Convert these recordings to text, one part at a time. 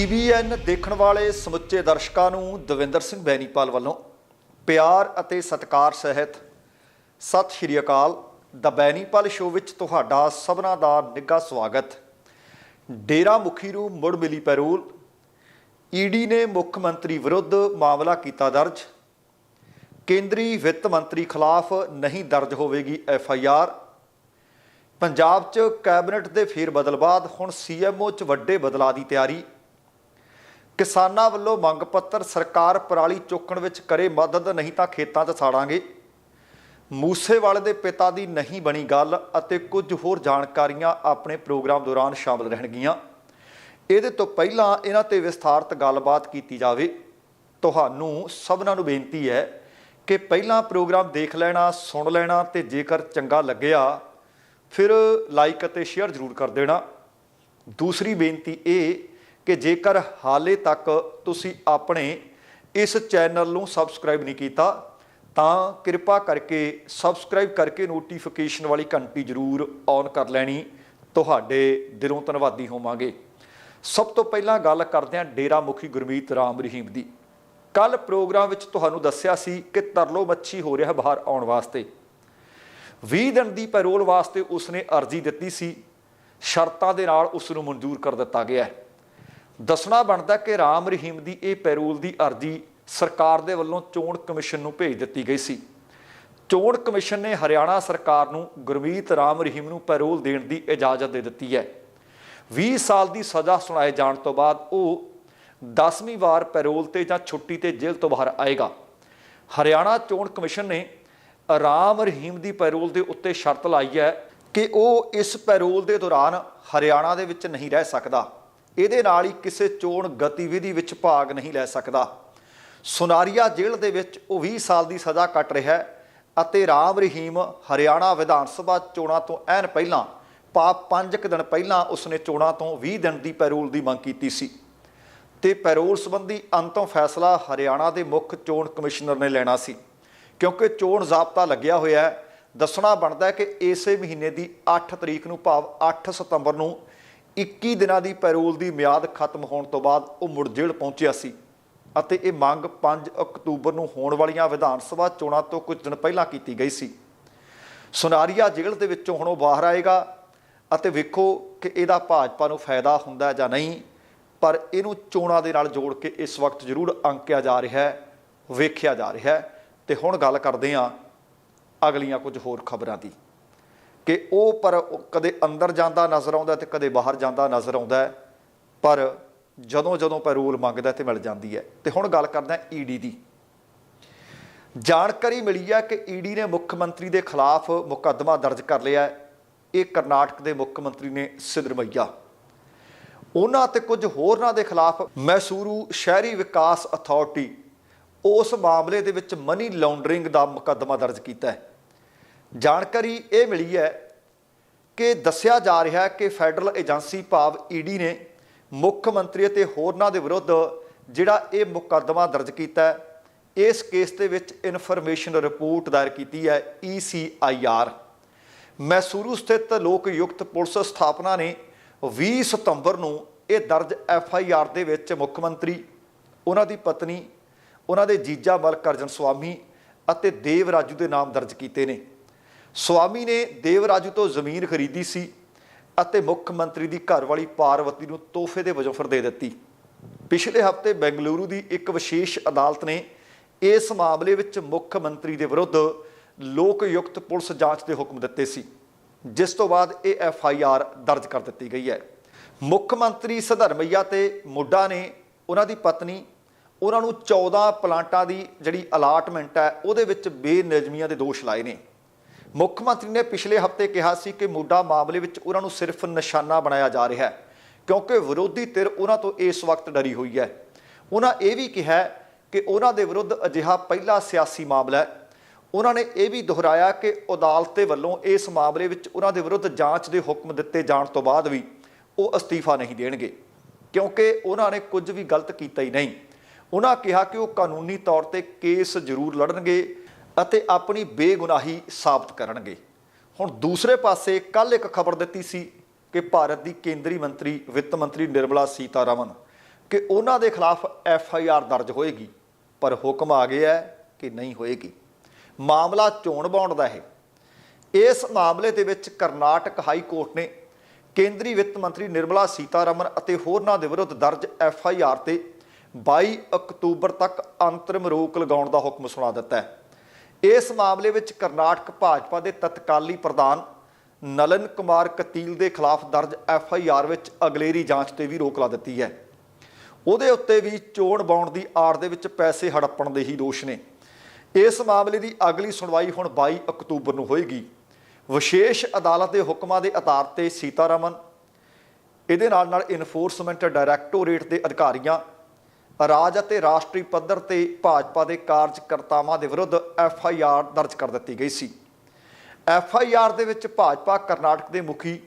TVN ਦੇਖਣ ਵਾਲੇ ਸਮੁੱਚੇ ਦਰਸ਼ਕਾਂ ਨੂੰ ਦਵਿੰਦਰ ਸਿੰਘ ਬੈਨੀਪਾਲ ਵੱਲੋਂ ਪਿਆਰ ਅਤੇ ਸਤਿਕਾਰ ਸਹਿਤ ਸਤਿ ਸ਼੍ਰੀ ਅਕਾਲ। ਦਾ ਬੈਨੀਪਾਲ ਸ਼ੋਅ ਵਿੱਚ ਤੁਹਾਡਾ ਸਭਨਾਂ ਦਾ ਨਿੱਘਾ ਸਵਾਗਤ। ਡੇਰਾ ਮੁਖੀ ਨੂੰ ਮੁੜ ਮਿਲੀ ਪੈਰੋਲ। ਈਡੀ ਨੇ ਮੁੱਖ ਮੰਤਰੀ ਵਿਰੁੱਧ ਮਾਮਲਾ ਕੀਤਾ ਦਰਜ। ਕੇਂਦਰੀ ਵਿੱਤ ਮੰਤਰੀ ਖਿਲਾਫ ਨਹੀਂ ਦਰਜ ਹੋਵੇਗੀ ਐਫ ਆਈ ਆਰ। ਪੰਜਾਬ 'ਚ ਕੈਬਨਿਟ ਦੇ ਫੇਰ ਬਦਲ ਬਾਅਦ ਹੁਣ ਸੀਐਮਓ 'ਚ ਵੱਡੇ ਬਦਲਾਅ ਦੀ ਤਿਆਰੀ। ਕਿਸਾਨਾਂ ਵੱਲੋਂ ਮੰਗ ਪੱਤਰ ਸਰਕਾਰ ਪਰਾਲੀ ਚੁੱਕਣ ਵਿੱਚ ਕਰੇ ਮਦਦ, ਨਹੀਂ ਤਾਂ ਖੇਤਾਂ 'ਚ ਸਾੜਾਂਗੇ। ਮੂਸੇਵਾਲੇ ਦੇ ਪਿਤਾ ਦੀ ਨਹੀਂ ਬਣੀ ਗੱਲ ਅਤੇ ਕੁਝ ਹੋਰ ਜਾਣਕਾਰੀਆਂ ਆਪਣੇ ਪ੍ਰੋਗਰਾਮ ਦੌਰਾਨ ਸ਼ਾਮਲ ਰਹਿਣਗੀਆਂ। ਇਹਦੇ ਤੋਂ ਪਹਿਲਾਂ ਇਹਨਾਂ ਤੇ ਵਿਸਥਾਰਤ ਗੱਲਬਾਤ ਕੀਤੀ ਜਾਵੇ। ਤੁਹਾਨੂੰ ਸਭਨਾਂ ਨੂੰ ਬੇਨਤੀ ਹੈ ਕਿ ਪਹਿਲਾਂ ਪ੍ਰੋਗਰਾਮ ਦੇਖ ਲੈਣਾ, ਸੁਣ ਲੈਣਾ ਤੇ ਜੇਕਰ ਚੰਗਾ ਲੱਗਿਆ, ਫਿਰ ਲਾਈਕ ਅਤੇ ਸ਼ੇਅਰ ਜ਼ਰੂਰ ਕਰ ਦੇਣਾ। ਦੂਸਰੀ ਬੇਨਤੀ ਇਹ ਕਿ ਜੇਕਰ ਹਾਲੇ ਤੱਕ ਤੁਸੀਂ ਆਪਣੇ ਇਸ ਚੈਨਲ ਨੂੰ ਸਬਸਕ੍ਰਾਈਬ ਨਹੀਂ ਕੀਤਾ, ਤਾਂ ਕਿਰਪਾ ਕਰਕੇ ਸਬਸਕ੍ਰਾਈਬ ਕਰਕੇ ਨੋਟੀਫਿਕੇਸ਼ਨ ਵਾਲੀ ਘੰਟੀ ਜ਼ਰੂਰ ਔਨ ਕਰ ਲੈਣੀ। ਤੁਹਾਡੇ ਦਿਲੋਂ ਧੰਨਵਾਦੀ ਹੋਵਾਂਗੇ। ਸਭ ਤੋਂ ਪਹਿਲਾਂ ਗੱਲ ਕਰਦੇ ਹਾਂ ਡੇਰਾ ਮੁਖੀ ਗੁਰਮੀਤ ਰਾਮ ਰਹੀਮ ਦੀ। ਕੱਲ ਪ੍ਰੋਗਰਾਮ ਵਿੱਚ ਤੁਹਾਨੂੰ ਦੱਸਿਆ ਸੀ ਕਿ ਤਰਲੋ ਮੱਛੀ ਹੋ ਰਿਹਾ ਬਾਹਰ ਆਉਣ ਵਾਸਤੇ। 20 ਦਿਨ ਦੀ ਪੈਰੋਲ ਵਾਸਤੇ ਉਸਨੇ ਅਰਜ਼ੀ ਦਿੱਤੀ ਸੀ। ਸ਼ਰਤਾਂ ਦੇ ਨਾਲ ਉਸ ਨੂੰ ਮਨਜ਼ੂਰ ਕਰ ਦਿੱਤਾ ਗਿਆ ਹੈ। ਦੱਸਣਾ ਬਣਦਾ ਕਿ ਰਾਮ ਰਹੀਮ ਦੀ ਇਹ ਪੈਰੋਲ ਦੀ ਅਰਜ਼ੀ ਸਰਕਾਰ ਦੇ ਵੱਲੋਂ ਚੋਣ ਕਮਿਸ਼ਨ ਨੂੰ ਭੇਜ ਦਿੱਤੀ ਗਈ ਸੀ। ਚੋਣ ਕਮਿਸ਼ਨ ਨੇ ਹਰਿਆਣਾ ਸਰਕਾਰ ਨੂੰ ਗੁਰਮੀਤ ਰਾਮ ਰਹੀਮ ਨੂੰ ਪੈਰੋਲ ਦੇਣ ਦੀ ਇਜਾਜ਼ਤ ਦੇ ਦਿੱਤੀ ਹੈ। 20 ਸਾਲ ਦੀ ਸਜ਼ਾ ਸੁਣਾਏ ਜਾਣ ਤੋਂ ਬਾਅਦ ਉਹ 10ਵੀਂ ਵਾਰ ਪੈਰੋਲ ਤੇ ਜਾਂ ਛੁੱਟੀ ਤੇ ਜੇਲ੍ਹ ਤੋਂ ਬਾਹਰ ਆਏਗਾ। ਹਰਿਆਣਾ ਚੋਣ ਕਮਿਸ਼ਨ ਨੇ ਰਾਮ ਰਹੀਮ ਦੀ ਪੈਰੋਲ ਦੇ ਉੱਤੇ ਸ਼ਰਤ ਲਾਈ ਹੈ ਕਿ ਉਹ ਇਸ ਪੈਰੋਲ ਦੇ ਦੌਰਾਨ ਹਰਿਆਣਾ ਦੇ ਵਿੱਚ ਨਹੀਂ ਰਹਿ ਸਕਦਾ। ਇਹਦੇ ਨਾਲ ਹੀ ਕਿਸੇ ਚੋਣ ਗਤੀਵਿਧੀ ਵਿੱਚ ਭਾਗ ਨਹੀਂ ਲੈ ਸਕਦਾ। ਸੁਨਾਰੀਆ ਜੇਲ੍ਹ ਦੇ ਵਿੱਚ ਉਹ 20 ਸਾਲ ਦੀ ਸਜ਼ਾ ਕੱਟ ਰਿਹਾ ਹੈ ਅਤੇ ਰਾਮ ਰਹੀਮ ਹਰਿਆਣਾ ਵਿਧਾਨ ਸਭਾ ਚੋਣਾਂ ਤੋਂ ਐਨ ਪਹਿਲਾਂ, ਪਾਪ 5 ਕੁ ਦਿਨ ਪਹਿਲਾਂ ਉਸਨੇ ਚੋਣਾਂ ਤੋਂ 20 ਦਿਨ ਦੀ ਪੈਰੋਲ ਦੀ ਮੰਗ ਕੀਤੀ ਸੀ। ਤੇ ਪੈਰੋਲ ਸੰਬੰਧੀ ਅੰਤਮ ਫੈਸਲਾ ਹਰਿਆਣਾ ਦੇ ਮੁੱਖ ਚੋਣ ਕਮਿਸ਼ਨਰ ਨੇ ਲੈਣਾ ਸੀ। ਕਿਉਂਕਿ ਚੋਣ ਜ਼ਾਬਤਾ ਲੱਗਿਆ ਹੋਇਆ ਹੈ, ਦੱਸਣਾ ਬਣਦਾ ਹੈ ਕਿ ਇਸੇ ਮਹੀਨੇ ਦੀ 8 ਤਰੀਕ ਨੂੰ ਭਾਵ 8 ਸਤੰਬਰ ਨੂੰ 21 ਦਿਨਾਂ ਦੀ ਪੈਰੋਲ ਦੀ ਮਿਆਦ ਖਤਮ ਹੋਣ ਤੋਂ ਬਾਅਦ ਉਹ ਮੁੜ ਜੇਲ੍ਹ ਪਹੁੰਚਿਆ ਸੀ ਅਤੇ ਇਹ ਮੰਗ 5 ਅਕਤੂਬਰ ਨੂੰ ਹੋਣ ਵਾਲੀਆਂ ਵਿਧਾਨ ਸਭਾ ਚੋਣਾਂ ਤੋਂ ਕੁਝ ਦਿਨ ਪਹਿਲਾਂ ਕੀਤੀ ਗਈ ਸੀ। ਸੁਨਾਰੀਆ ਜੇਲ੍ਹ ਦੇ ਵਿੱਚੋਂ ਹੁਣ ਉਹ ਬਾਹਰ ਆਏਗਾ ਅਤੇ ਵੇਖੋ ਕਿ ਇਹਦਾ ਭਾਜਪਾ ਨੂੰ ਫਾਇਦਾ ਹੁੰਦਾ ਜਾਂ ਨਹੀਂ, ਪਰ ਇਹਨੂੰ ਚੋਣਾਂ ਦੇ ਨਾਲ ਜੋੜ ਕੇ ਇਸ ਵਕਤ ਜ਼ਰੂਰ ਅੰਕਿਆ ਜਾ ਰਿਹਾ ਹੈ, ਵੇਖਿਆ ਜਾ ਰਿਹਾ ਹੈ। ਤੇ ਹੁਣ ਗੱਲ ਕਰਦੇ ਹਾਂ ਅਗਲੀਆਂ ਕੁਝ ਹੋਰ ਖਬਰਾਂ ਦੀ। ਕਿ ਉਹ ਪਰ ਕਦੇ ਅੰਦਰ ਜਾਂਦਾ ਨਜ਼ਰ ਆਉਂਦਾ ਤੇ ਕਦੇ ਬਾਹਰ ਜਾਂਦਾ ਨਜ਼ਰ ਆਉਂਦਾ ਪਰ ਜਦੋਂ ਜਦੋਂ ਪੈਰੋਲ ਮੰਗਦਾ ਤੇ ਮਿਲ ਜਾਂਦੀ ਹੈ। ਤੇ ਹੁਣ ਗੱਲ ਕਰਦਾ ਹਾਂ ਈਡੀ ਦੀ। ਜਾਣਕਾਰੀ ਮਿਲੀ ਹੈ ਕਿ ਈਡੀ ਨੇ ਮੁੱਖ ਮੰਤਰੀ ਦੇ ਖਿਲਾਫ ਮੁਕੱਦਮਾ ਦਰਜ ਕਰ ਲਿਆ ਹੈ। ਇਹ ਕਰਨਾਟਕ ਦੇ ਮੁੱਖ ਮੰਤਰੀ ਨੇ ਸਿਦਰਮਈਆ। ਉਹਨਾਂ ਤੇ ਕੁਝ ਹੋਰਨਾਂ ਦੇ ਖਿਲਾਫ ਮੈਸੂਰੂ ਸ਼ਹਿਰੀ ਵਿਕਾਸ ਅਥਾਰਟੀ ਉਸ ਮਾਮਲੇ ਦੇ ਵਿੱਚ ਮਨੀ ਲਾਉਂਡਰਿੰਗ ਦਾ ਮੁਕੱਦਮਾ ਦਰਜ ਕੀਤਾ ਹੈ। ਜਾਣਕਾਰੀ ਇਹ ਮਿਲੀ ਹੈ ਕਿ ਦੱਸਿਆ ਜਾ ਰਿਹਾ ਹੈ ਕਿ ਫੈਡਰਲ ਏਜੰਸੀ ਭਾਵ ਈਡੀ ਨੇ ਮੁੱਖ ਮੰਤਰੀ ਅਤੇ ਹੋਰਨਾਂ ਦੇ ਵਿਰੁੱਧ ਜਿਹੜਾ ਇਹ ਮੁਕੱਦਮਾ ਦਰਜ ਕੀਤਾ ਹੈ, ਇਸ ਕੇਸ ਦੇ ਵਿੱਚ ਇਨਫੋਰਮੇਸ਼ਨ ਰਿਪੋਰਟ ਦਾਇਰ ਕੀਤੀ ਹੈ E ECIR ਮੈਸੂਰੂ ਸਥਿਤ ਲੋਕ ਯੁਕਤ ਪੁਲਿਸ ਸਥਾਪਨਾ ਨੇ 20 ਸਤੰਬਰ ਨੂੰ ਇਹ ਦਰਜ ਐਫ ਆਈ ਆਰ ਦੇ ਵਿੱਚ ਮੁੱਖ ਮੰਤਰੀ, ਉਹਨਾਂ ਦੀ ਪਤਨੀ, ਉਹਨਾਂ ਦੇ ਜੀਜਾ ਮਲਕ ਅਰਜਨ ਸਵਾਮੀ ਅਤੇ ਦੇਵ ਰਾਜੂ ਦੇ ਨਾਮ ਦਰਜ ਕੀਤੇ ਨੇ। ਸਵਾਮੀ ਨੇ ਦੇਵਰਾਜੂ ਤੋਂ ਜ਼ਮੀਨ ਖਰੀਦੀ ਸੀ ਅਤੇ ਮੁੱਖ ਮੰਤਰੀ ਦੀ ਘਰਵਾਲੀ ਪਾਰਵਤੀ ਨੂੰ ਤੋਹਫੇ ਦੇ ਵਜੋਂ ਦੇ ਦਿੱਤੀ। ਪਿਛਲੇ ਹਫ਼ਤੇ ਬੈਂਗਲੁਰੂ ਦੀ ਇੱਕ ਵਿਸ਼ੇਸ਼ ਅਦਾਲਤ ਨੇ ਇਸ ਮਾਮਲੇ ਵਿੱਚ ਮੁੱਖ ਮੰਤਰੀ ਦੇ ਵਿਰੁੱਧ ਲੋਕ ਯੁਕਤ ਪੁਲਿਸ ਜਾਂਚ ਦੇ ਹੁਕਮ ਦਿੱਤੇ ਸੀ, ਜਿਸ ਤੋਂ ਬਾਅਦ ਇਹ ਐਫ ਆਈ ਆਰ ਦਰਜ ਕਰ ਦਿੱਤੀ ਗਈ ਹੈ। ਮੁੱਖ ਮੰਤਰੀ ਸਧਰਮਈਆ ਤੇ ਮੁੱਢਾ ਨੇ ਉਹਨਾਂ ਦੀ ਪਤਨੀ, ਉਹਨਾਂ ਨੂੰ 14 ਪਲਾਂਟਾਂ ਦੀ ਜਿਹੜੀ ਅਲਾਟਮੈਂਟ ਹੈ, ਉਹਦੇ ਵਿੱਚ ਬੇਨਿਯਮੀਆਂ ਦੇ ਦੋਸ਼ ਲਾਏ ਨੇ। ਮੁੱਖ ਮੰਤਰੀ ਨੇ ਪਿਛਲੇ ਹਫ਼ਤੇ ਕਿਹਾ ਸੀ ਕਿ ਮੋਢਾ ਮਾਮਲੇ ਵਿੱਚ ਉਹਨਾਂ ਨੂੰ ਸਿਰਫ ਨਿਸ਼ਾਨਾ ਬਣਾਇਆ ਜਾ ਰਿਹਾ ਹੈ, ਕਿਉਂਕਿ ਵਿਰੋਧੀ ਧਿਰ ਉਹਨਾਂ ਤੋਂ ਇਸ ਵਕਤ ਡਰੀ ਹੋਈ ਹੈ। ਉਹਨਾਂ ਇਹ ਵੀ ਕਿਹਾ ਕਿ ਉਹਨਾਂ ਦੇ ਵਿਰੁੱਧ ਅਜਿਹਾ ਪਹਿਲਾ ਸਿਆਸੀ ਮਾਮਲਾ ਹੈ। ਉਹਨਾਂ ਨੇ ਇਹ ਵੀ ਦੁਹਰਾਇਆ ਕਿ ਅਦਾਲਤ ਦੇ ਵੱਲੋਂ ਇਸ ਮਾਮਲੇ ਵਿੱਚ ਉਹਨਾਂ ਦੇ ਵਿਰੁੱਧ ਜਾਂਚ ਦੇ ਹੁਕਮ ਦਿੱਤੇ ਜਾਣ ਤੋਂ ਬਾਅਦ ਵੀ ਉਹ ਅਸਤੀਫਾ ਨਹੀਂ ਦੇਣਗੇ, ਕਿਉਂਕਿ ਉਹਨਾਂ ਨੇ ਕੁਝ ਵੀ ਗਲਤ ਕੀਤਾ ਹੀ ਨਹੀਂ। ਉਹਨਾਂ ਕਿਹਾ ਕਿ ਉਹ ਕਾਨੂੰਨੀ ਤੌਰ ਤੇ ਕੇਸ ਜ਼ਰੂਰ ਲੜਨਗੇ ਅਤੇ ਆਪਣੀ ਬੇਗੁਨਾਹੀ ਸਾਬਤ ਕਰਨਗੇ। ਹੁਣ ਦੂਸਰੇ ਪਾਸੇ ਕੱਲ ਇੱਕ ਖਬਰ ਦਿੱਤੀ ਸੀ ਕਿ ਭਾਰਤ ਦੀ ਕੇਂਦਰੀ ਮੰਤਰੀ, ਵਿੱਤ ਮੰਤਰੀ ਨਿਰਮਲਾ ਸੀਤਾਰਮਨ ਕਿ ਉਹਨਾਂ ਦੇ ਖਿਲਾਫ ਐਫ ਆਈ ਆਰ ਦਰਜ ਹੋਏਗੀ, ਪਰ ਹੁਕਮ ਆ ਗਿਆ ਹੈ ਕਿ ਨਹੀਂ ਹੋਏਗੀ। ਮਾਮਲਾ ਚੋਣ ਬੌਂਡ ਦਾ ਹੈ। ਇਸ ਮਾਮਲੇ ਦੇ ਵਿੱਚ ਕਰਨਾਟਕ ਹਾਈ ਕੋਰਟ ਨੇ ਕੇਂਦਰੀ ਵਿੱਤ ਮੰਤਰੀ ਨਿਰਮਲਾ ਸੀਤਾਰਮਨ ਅਤੇ ਹੋਰਨਾਂ ਦੇ ਵਿਰੁੱਧ ਦਰਜ ਐਫ ਆਈ ਆਰ ਤੇ 22 ਅਕਤੂਬਰ ਤੱਕ ਅੰਤਰਿਮ ਰੋਕ ਲਗਾਉਣ ਦਾ ਹੁਕਮ ਸੁਣਾ ਦਿੱਤਾ ਹੈ। ਇਸ ਮਾਮਲੇ ਵਿੱਚ ਕਰਨਾਟਕ ਭਾਜਪਾ ਦੇ ਤਤਕਾਲੀ ਪ੍ਰਧਾਨ ਨਲਨ ਕੁਮਾਰ ਕਤੀਲ ਦੇ ਖਿਲਾਫ ਦਰਜ ਐਫ ਆਈ ਆਰ ਵਿੱਚ ਅਗਲੇਰੀ ਜਾਂਚ ਤੇ ਵੀ ਰੋਕ ਲਾ ਦਿੱਤੀ ਹੈ। ਉਹਦੇ ਉੱਤੇ ਵੀ ਚੋਣ ਬੌਂਡ ਦੀ ਆੜ ਦੇ ਵਿੱਚ ਪੈਸੇ ਹੜੱਪਣ ਦੇ ਹੀ ਦੋਸ਼ ਨੇ। ਇਸ ਮਾਮਲੇ ਦੀ ਅਗਲੀ ਸੁਣਵਾਈ ਹੁਣ 22 ਅਕਤੂਬਰ ਨੂੰ ਹੋਏਗੀ। ਵਿਸ਼ੇਸ਼ ਅਦਾਲਤ ਦੇ ਹੁਕਮਾਂ ਦੇ ਆਧਾਰ ਤੇ ਸੀਤਾਰਮਨ, ਇਹਦੇ ਨਾਲ ਨਾਲ ਇਨਫੋਰਸਮੈਂਟ ਡਾਇਰੈਕਟੋਰੇਟ ਦੇ ਅਧਿਕਾਰੀਆਂ ਰਾਜ ਅਤੇ ਰਾਸ਼ਟਰੀ ਪੱਧਰ ਤੇ ਭਾਜਪਾ ਦੇ ਕਾਰਜਕਰਤਾਵਾਂ ਦੇ ਵਿਰੁੱਧ ਐਫ ਆਈ ਆਰ ਦਰਜ ਕਰ ਦਿੱਤੀ ਗਈ ਸੀ। ਐਫ ਆਈ ਆਰ ਦੇ ਵਿੱਚ ਭਾਜਪਾ ਕਰਨਾਟਕ ਦੇ ਮੁਖੀ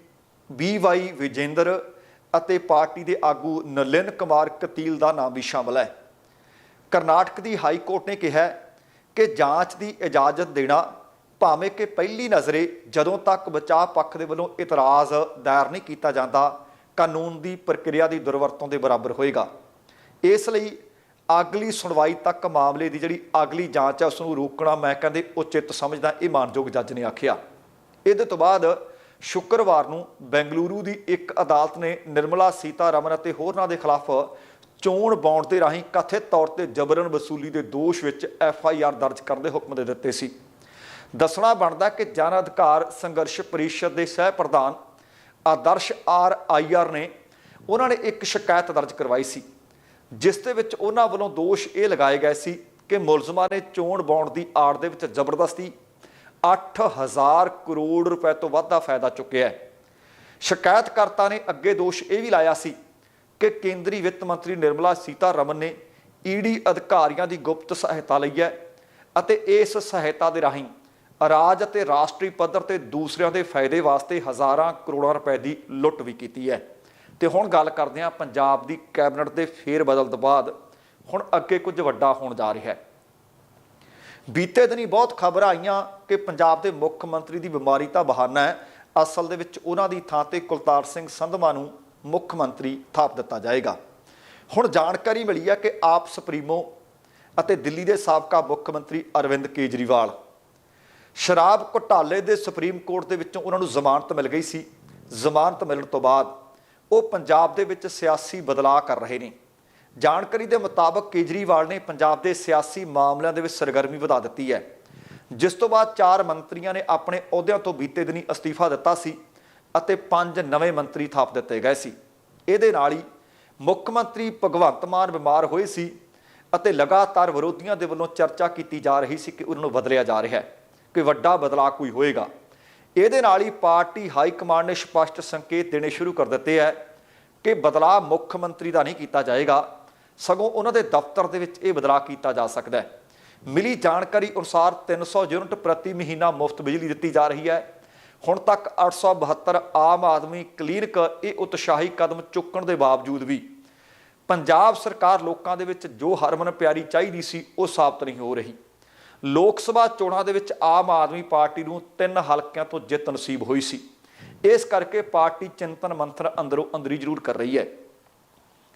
ਬੀ ਵਾਈ ਵਿਜੇਂਦਰ ਅਤੇ ਪਾਰਟੀ ਦੇ ਆਗੂ ਨਲਿਨ ਕੁਮਾਰ ਕਤੀਲ ਦਾ ਨਾਮ ਵੀ ਸ਼ਾਮਲ ਹੈ। ਕਰਨਾਟਕ ਦੀ ਹਾਈ ਕੋਰਟ ਨੇ ਕਿਹਾ ਕਿ ਜਾਂਚ ਦੀ ਇਜਾਜ਼ਤ ਦੇਣਾ ਭਾਵੇਂ ਕਿ ਪਹਿਲੀ ਨਜ਼ਰੇ ਜਦੋਂ ਤੱਕ ਬਚਾਅ ਪੱਖ ਦੇ ਵੱਲੋਂ ਇਤਰਾਜ਼ ਦਾਇਰ ਨਹੀਂ ਕੀਤਾ ਜਾਂਦਾ, ਕਾਨੂੰਨ ਦੀ ਪ੍ਰਕਿਰਿਆ ਦੀ ਦੁਰਵਰਤੋਂ ਦੇ ਬਰਾਬਰ ਹੋਏਗਾ। ਇਸ ਲਈ ਅਗਲੀ ਸੁਣਵਾਈ ਤੱਕ ਮਾਮਲੇ ਦੀ ਜਿਹੜੀ ਅਗਲੀ ਜਾਂਚ ਹੈ ਉਸ ਨੂੰ ਰੋਕਣਾ ਮੈਂ ਕਹਿੰਦੇ ਉਚਿਤ ਸਮਝਦਾ, ਇਹ ਮਾਨਯੋਗ ਜੱਜ ਨੇ ਆਖਿਆ। ਇਹਦੇ ਤੋਂ ਬਾਅਦ ਸ਼ੁੱਕਰਵਾਰ ਨੂੰ ਬੈਂਗਲੁਰੂ ਦੀ ਇੱਕ ਅਦਾਲਤ ਨੇ ਨਿਰਮਲਾ ਸੀਤਾਰਮਨ ਅਤੇ ਹੋਰਨਾਂ ਦੇ ਖਿਲਾਫ ਚੋਣ ਬੌਂਡ ਦੇ ਰਾਹੀਂ ਕਥਿਤ ਤੌਰ ਤੇ ਜਬਰਨ ਵਸੂਲੀ ਦੇ ਦੋਸ਼ ਵਿੱਚ ਐਫ ਆਈ ਆਰ ਦਰਜ ਕਰਨ ਦੇ ਹੁਕਮ ਦੇ ਦਿੱਤੇ ਸੀ। ਦੱਸਣਾ ਬਣਦਾ ਕਿ ਜਨ ਅਧਿਕਾਰ ਸੰਘਰਸ਼ ਪਰਿਸ਼ਦ ਦੇ ਸਹਿ ਪ੍ਰਧਾਨ ਆਦਰਸ਼ ਆਰ ਆਈ ਆਰ ਨੇ ਉਹਨਾਂ ਨੇ ਇੱਕ ਸ਼ਿਕਾਇਤ ਦਰਜ ਕਰਵਾਈ ਸੀ। ਜਿਸ ਦੇ ਵਿੱਚ ਉਹਨਾਂ ਵੱਲੋਂ ਦੋਸ਼ ਇਹ ਲਗਾਏ ਗਏ ਸੀ ਕਿ ਮੁਲਜ਼ਮਾਂ ਨੇ ਚੋਣ ਬੌਂਡ ਦੀ ਆੜ ਦੇ ਵਿੱਚ ਜ਼ਬਰਦਸਤੀ 8000 ਕਰੋੜ ਰੁਪਏ ਤੋਂ ਵੱਧ ਦਾ ਫਾਇਦਾ ਚੁੱਕਿਆ ਹੈ। ਸ਼ਿਕਾਇਤਕਰਤਾ ਨੇ ਅੱਗੇ ਦੋਸ਼ ਇਹ ਵੀ ਲਾਇਆ ਸੀ ਕਿ ਕੇਂਦਰੀ ਵਿੱਤ ਮੰਤਰੀ ਨਿਰਮਲਾ ਸੀਤਾਰਮਨ ਨੇ ਈਡੀ ਅਧਿਕਾਰੀਆਂ ਦੀ ਗੁਪਤ ਸਹਾਇਤਾ ਲਈ ਹੈ ਅਤੇ ਇਸ ਸਹਾਇਤਾ ਦੇ ਰਾਹੀਂ ਰਾਜ ਅਤੇ ਰਾਸ਼ਟਰੀ ਪੱਧਰ ਤੇ ਦੂਸਰਿਆਂ ਦੇ ਫਾਇਦੇ ਵਾਸਤੇ ਹਜ਼ਾਰਾਂ ਕਰੋੜਾਂ ਰੁਪਏ ਦੀ ਲੁੱਟ ਵੀ ਕੀਤੀ ਹੈ। ਤੇ ਹੁਣ ਗੱਲ ਕਰਦੇ ਹਾਂ ਪੰਜਾਬ ਦੀ ਕੈਬਨਿਟ ਦੇ ਫੇਰ ਬਦਲ ਤੋਂ ਬਾਅਦ। ਹੁਣ ਅੱਗੇ ਕੁਝ ਵੱਡਾ ਹੋਣ ਜਾ ਰਿਹਾ ਹੈ। ਬੀਤੇ ਦਿਨੀ ਬਹੁਤ ਖਬਰਾਂ ਆਈਆਂ ਕਿ ਪੰਜਾਬ ਦੇ ਮੁੱਖ ਮੰਤਰੀ ਦੀ ਬਿਮਾਰੀ ਤਾਂ ਬਹਾਨਾ ਹੈ। ਅਸਲ ਦੇ ਵਿੱਚ ਉਹਨਾਂ ਦੀ ਥਾਂ ਤੇ ਕੁਲਤਾਰ ਸਿੰਘ ਸੰਧਮਾ ਨੂੰ ਮੁੱਖ ਮੰਤਰੀ ਥਾਪ ਦਿੱਤਾ ਜਾਏਗਾ। ਹੁਣ ਜਾਣਕਾਰੀ ਮਿਲੀ ਹੈ ਕਿ ਆਪ ਸੁਪਰੀਮੋ ਅਤੇ ਦਿੱਲੀ ਦੇ ਸਾਬਕਾ ਮੁੱਖ ਮੰਤਰੀ ਅਰਵਿੰਦ ਕੇਜਰੀਵਾਲ ਸ਼ਰਾਬ ਘੁਟਾਲੇ ਦੇ ਸੁਪਰੀਮ ਕੋਰਟ ਦੇ ਵਿੱਚੋਂ ਉਹਨਾਂ ਨੂੰ ਜ਼ਮਾਨਤ ਮਿਲ ਗਈ ਸੀ। ਜ਼ਮਾਨਤ ਮਿਲਣ ਤੋਂ ਬਾਅਦ ਉਹ ਪੰਜਾਬ ਦੇ ਵਿੱਚ ਸਿਆਸੀ ਬਦਲਾਅ ਕਰ ਰਹੇ ਨੇ। ਜਾਣਕਾਰੀ ਦੇ ਮੁਤਾਬਕ ਕੇਜਰੀਵਾਲ ਨੇ ਪੰਜਾਬ ਦੇ ਸਿਆਸੀ ਮਾਮਲਿਆਂ ਦੇ ਵਿੱਚ ਸਰਗਰਮੀ ਵਧਾ ਦਿੱਤੀ ਹੈ। ਜਿਸ ਤੋਂ ਬਾਅਦ ਚਾਰ ਮੰਤਰੀਆਂ ਨੇ ਆਪਣੇ ਅਹੁਦਿਆਂ ਤੋਂ ਬੀਤੇ ਦਿਨੀ ਅਸਤੀਫਾ ਦਿੱਤਾ ਸੀ ਅਤੇ ਪੰਜ ਨਵੇਂ ਮੰਤਰੀ ਥਾਪ ਦਿੱਤੇ ਗਏ ਸੀ। ਇਹਦੇ ਨਾਲ ਹੀ ਮੁੱਖ ਮੰਤਰੀ ਭਗਵੰਤ ਮਾਨ ਬਿਮਾਰ ਹੋਏ ਸੀ ਅਤੇ ਲਗਾਤਾਰ ਵਿਰੋਧੀਆਂ ਦੇ ਵੱਲੋਂ ਚਰਚਾ ਕੀਤੀ ਜਾ ਰਹੀ ਸੀ ਕਿ ਉਹਨਾਂ ਨੂੰ ਬਦਲਿਆ ਜਾ ਰਿਹਾ ਹੈ, ਕਿ ਵੱਡਾ ਬਦਲਾਅ ਕੋਈ ਹੋਏਗਾ। ਇਹਦੇ ਨਾਲ ਹੀ ਪਾਰਟੀ ਹਾਈ ਕਮਾਂਡ ਨੇ ਸਪਸ਼ਟ ਸੰਕੇਤ ਦੇਣੇ ਸ਼ੁਰੂ ਕਰ ਦਿੱਤੇ ਹੈ ਕਿ ਬਦਲਾਅ ਮੁੱਖ ਮੰਤਰੀ ਦਾ ਨਹੀਂ ਕੀਤਾ ਜਾਏਗਾ। ਸਗੋਂ ਉਹਨਾਂ ਦੇ ਦਫ਼ਤਰ ਦੇ ਵਿੱਚ ਇਹ ਬਦਲਾਅ ਕੀਤਾ ਜਾ ਸਕਦਾ ਹੈ। ਮਿਲੀ ਜਾਣਕਾਰੀ ਅਨੁਸਾਰ 300 ਯੂਨਿਟ ਪ੍ਰਤੀ ਮਹੀਨਾ ਮੁਫਤ ਬਿਜਲੀ ਦਿੱਤੀ ਜਾ ਰਹੀ ਹੈ। ਹੁਣ ਤੱਕ 872 ਆਮ ਆਦਮੀ ਕਲੀਨਿਕ ਇਹ ਉਤਸ਼ਾਹੀ ਕਦਮ ਚੁੱਕਣ ਦੇ ਬਾਵਜੂਦ ਵੀ ਪੰਜਾਬ ਸਰਕਾਰ ਲੋਕਾਂ ਦੇ ਵਿੱਚ ਜੋ ਹਰਮਨ ਪਿਆਰੀ ਚਾਹੀਦੀ ਸੀ ਉਹ ਸਾਬਤ ਨਹੀਂ ਹੋ ਰਹੀ। ਲੋਕ ਸਭਾ ਚੋਣਾਂ ਦੇ ਵਿੱਚ ਆਮ ਆਦਮੀ ਪਾਰਟੀ ਨੂੰ ਤਿੰਨ ਹਲਕਿਆਂ ਤੋਂ ਜਿੱਤ ਨਸੀਬ ਹੋਈ ਸੀ। ਇਸ ਕਰਕੇ ਪਾਰਟੀ ਚਿੰਤਨ ਮੰਥਨ ਅੰਦਰੋਂ ਅੰਦਰੀ ਜ਼ਰੂਰ ਕਰ ਰਹੀ ਹੈ।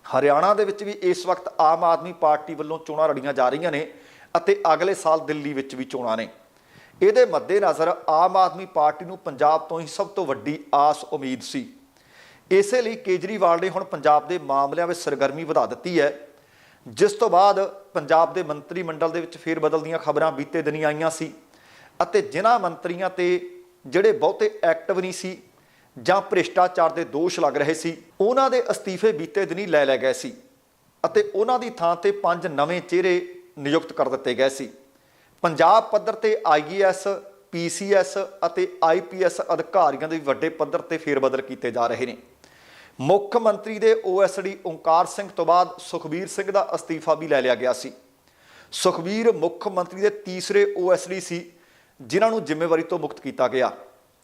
ਹਰਿਆਣਾ ਦੇ ਵਿੱਚ ਵੀ ਇਸ ਵਕਤ ਆਮ ਆਦਮੀ ਪਾਰਟੀ ਵੱਲੋਂ ਚੋਣਾਂ ਲੜੀਆਂ ਜਾ ਰਹੀਆਂ ਨੇ ਅਤੇ ਅਗਲੇ ਸਾਲ ਦਿੱਲੀ ਵਿੱਚ ਵੀ ਚੋਣਾਂ ਨੇ। ਇਹਦੇ ਮੱਦੇਨਜ਼ਰ ਆਮ ਆਦਮੀ ਪਾਰਟੀ ਨੂੰ ਪੰਜਾਬ ਤੋਂ ਹੀ ਸਭ ਤੋਂ ਵੱਡੀ ਆਸ ਉਮੀਦ ਸੀ। ਇਸੇ ਲਈ ਕੇਜਰੀਵਾਲ ਨੇ ਹੁਣ ਪੰਜਾਬ ਦੇ ਮਾਮਲਿਆਂ ਵਿੱਚ ਸਰਗਰਮੀ ਵਧਾ ਦਿੱਤੀ ਹੈ। ਜਿਸ ਤੋਂ ਬਾਅਦ ਪੰਜਾਬ ਦੇ ਮੰਤਰੀ ਮੰਡਲ ਦੇ ਵਿੱਚ ਫੇਰ ਬਦਲ ਦੀਆਂ ਖਬਰਾਂ ਬੀਤੇ ਦਿਨੀ ਆਈਆਂ ਸੀ ਅਤੇ ਜਿਨ੍ਹਾਂ ਮੰਤਰੀਆਂ ਤੇ ਜਿਹੜੇ ਬਹੁਤੇ ਐਕਟਿਵ ਨਹੀਂ ਸੀ ਜਾਂ ਭ੍ਰਿਸ਼ਟਾਚਾਰ ਦੇ ਦੋਸ਼ ਲੱਗ ਰਹੇ ਸੀ, ਉਹਨਾਂ ਦੇ ਅਸਤੀਫੇ ਬੀਤੇ ਦਿਨੀ ਲੈ ਲਏ ਗਏ ਸੀ ਅਤੇ ਉਹਨਾਂ ਦੀ ਥਾਂ ਤੇ ਪੰਜ ਨਵੇਂ ਚਿਹਰੇ ਨਿਯੁਕਤ ਕਰ ਦਿੱਤੇ ਗਏ ਸੀ। ਪੰਜਾਬ ਪੱਧਰ ਤੇ ਆਈਏਐਸ ਪੀਸੀਐਸ ਅਤੇ ਆਈਪੀਐਸ ਅਧਿਕਾਰੀਆਂ ਦੇ ਵੱਡੇ ਪੱਧਰ ਤੇ ਫੇਰਬਦਲ ਕੀਤੇ ਜਾ ਰਹੇ ਨੇ। ਮੁੱਖ ਮੰਤਰੀ ਦੇ ਓਐਸਡੀ ਓਂਕਾਰ ਸਿੰਘ ਤੋਂ ਬਾਅਦ ਸੁਖਬੀਰ ਸਿੰਘ ਦਾ ਅਸਤੀਫਾ ਵੀ ਲੈ ਲਿਆ ਗਿਆ ਸੀ। ਸੁਖਬੀਰ ਮੁੱਖ ਮੰਤਰੀ ਦੇ ਤੀਸਰੇ ਓਐਸਡੀ ਸੀ, ਜਿਨ੍ਹਾਂ ਨੂੰ ਜ਼ਿੰਮੇਵਾਰੀ ਤੋਂ ਮੁਕਤ ਕੀਤਾ ਗਿਆ।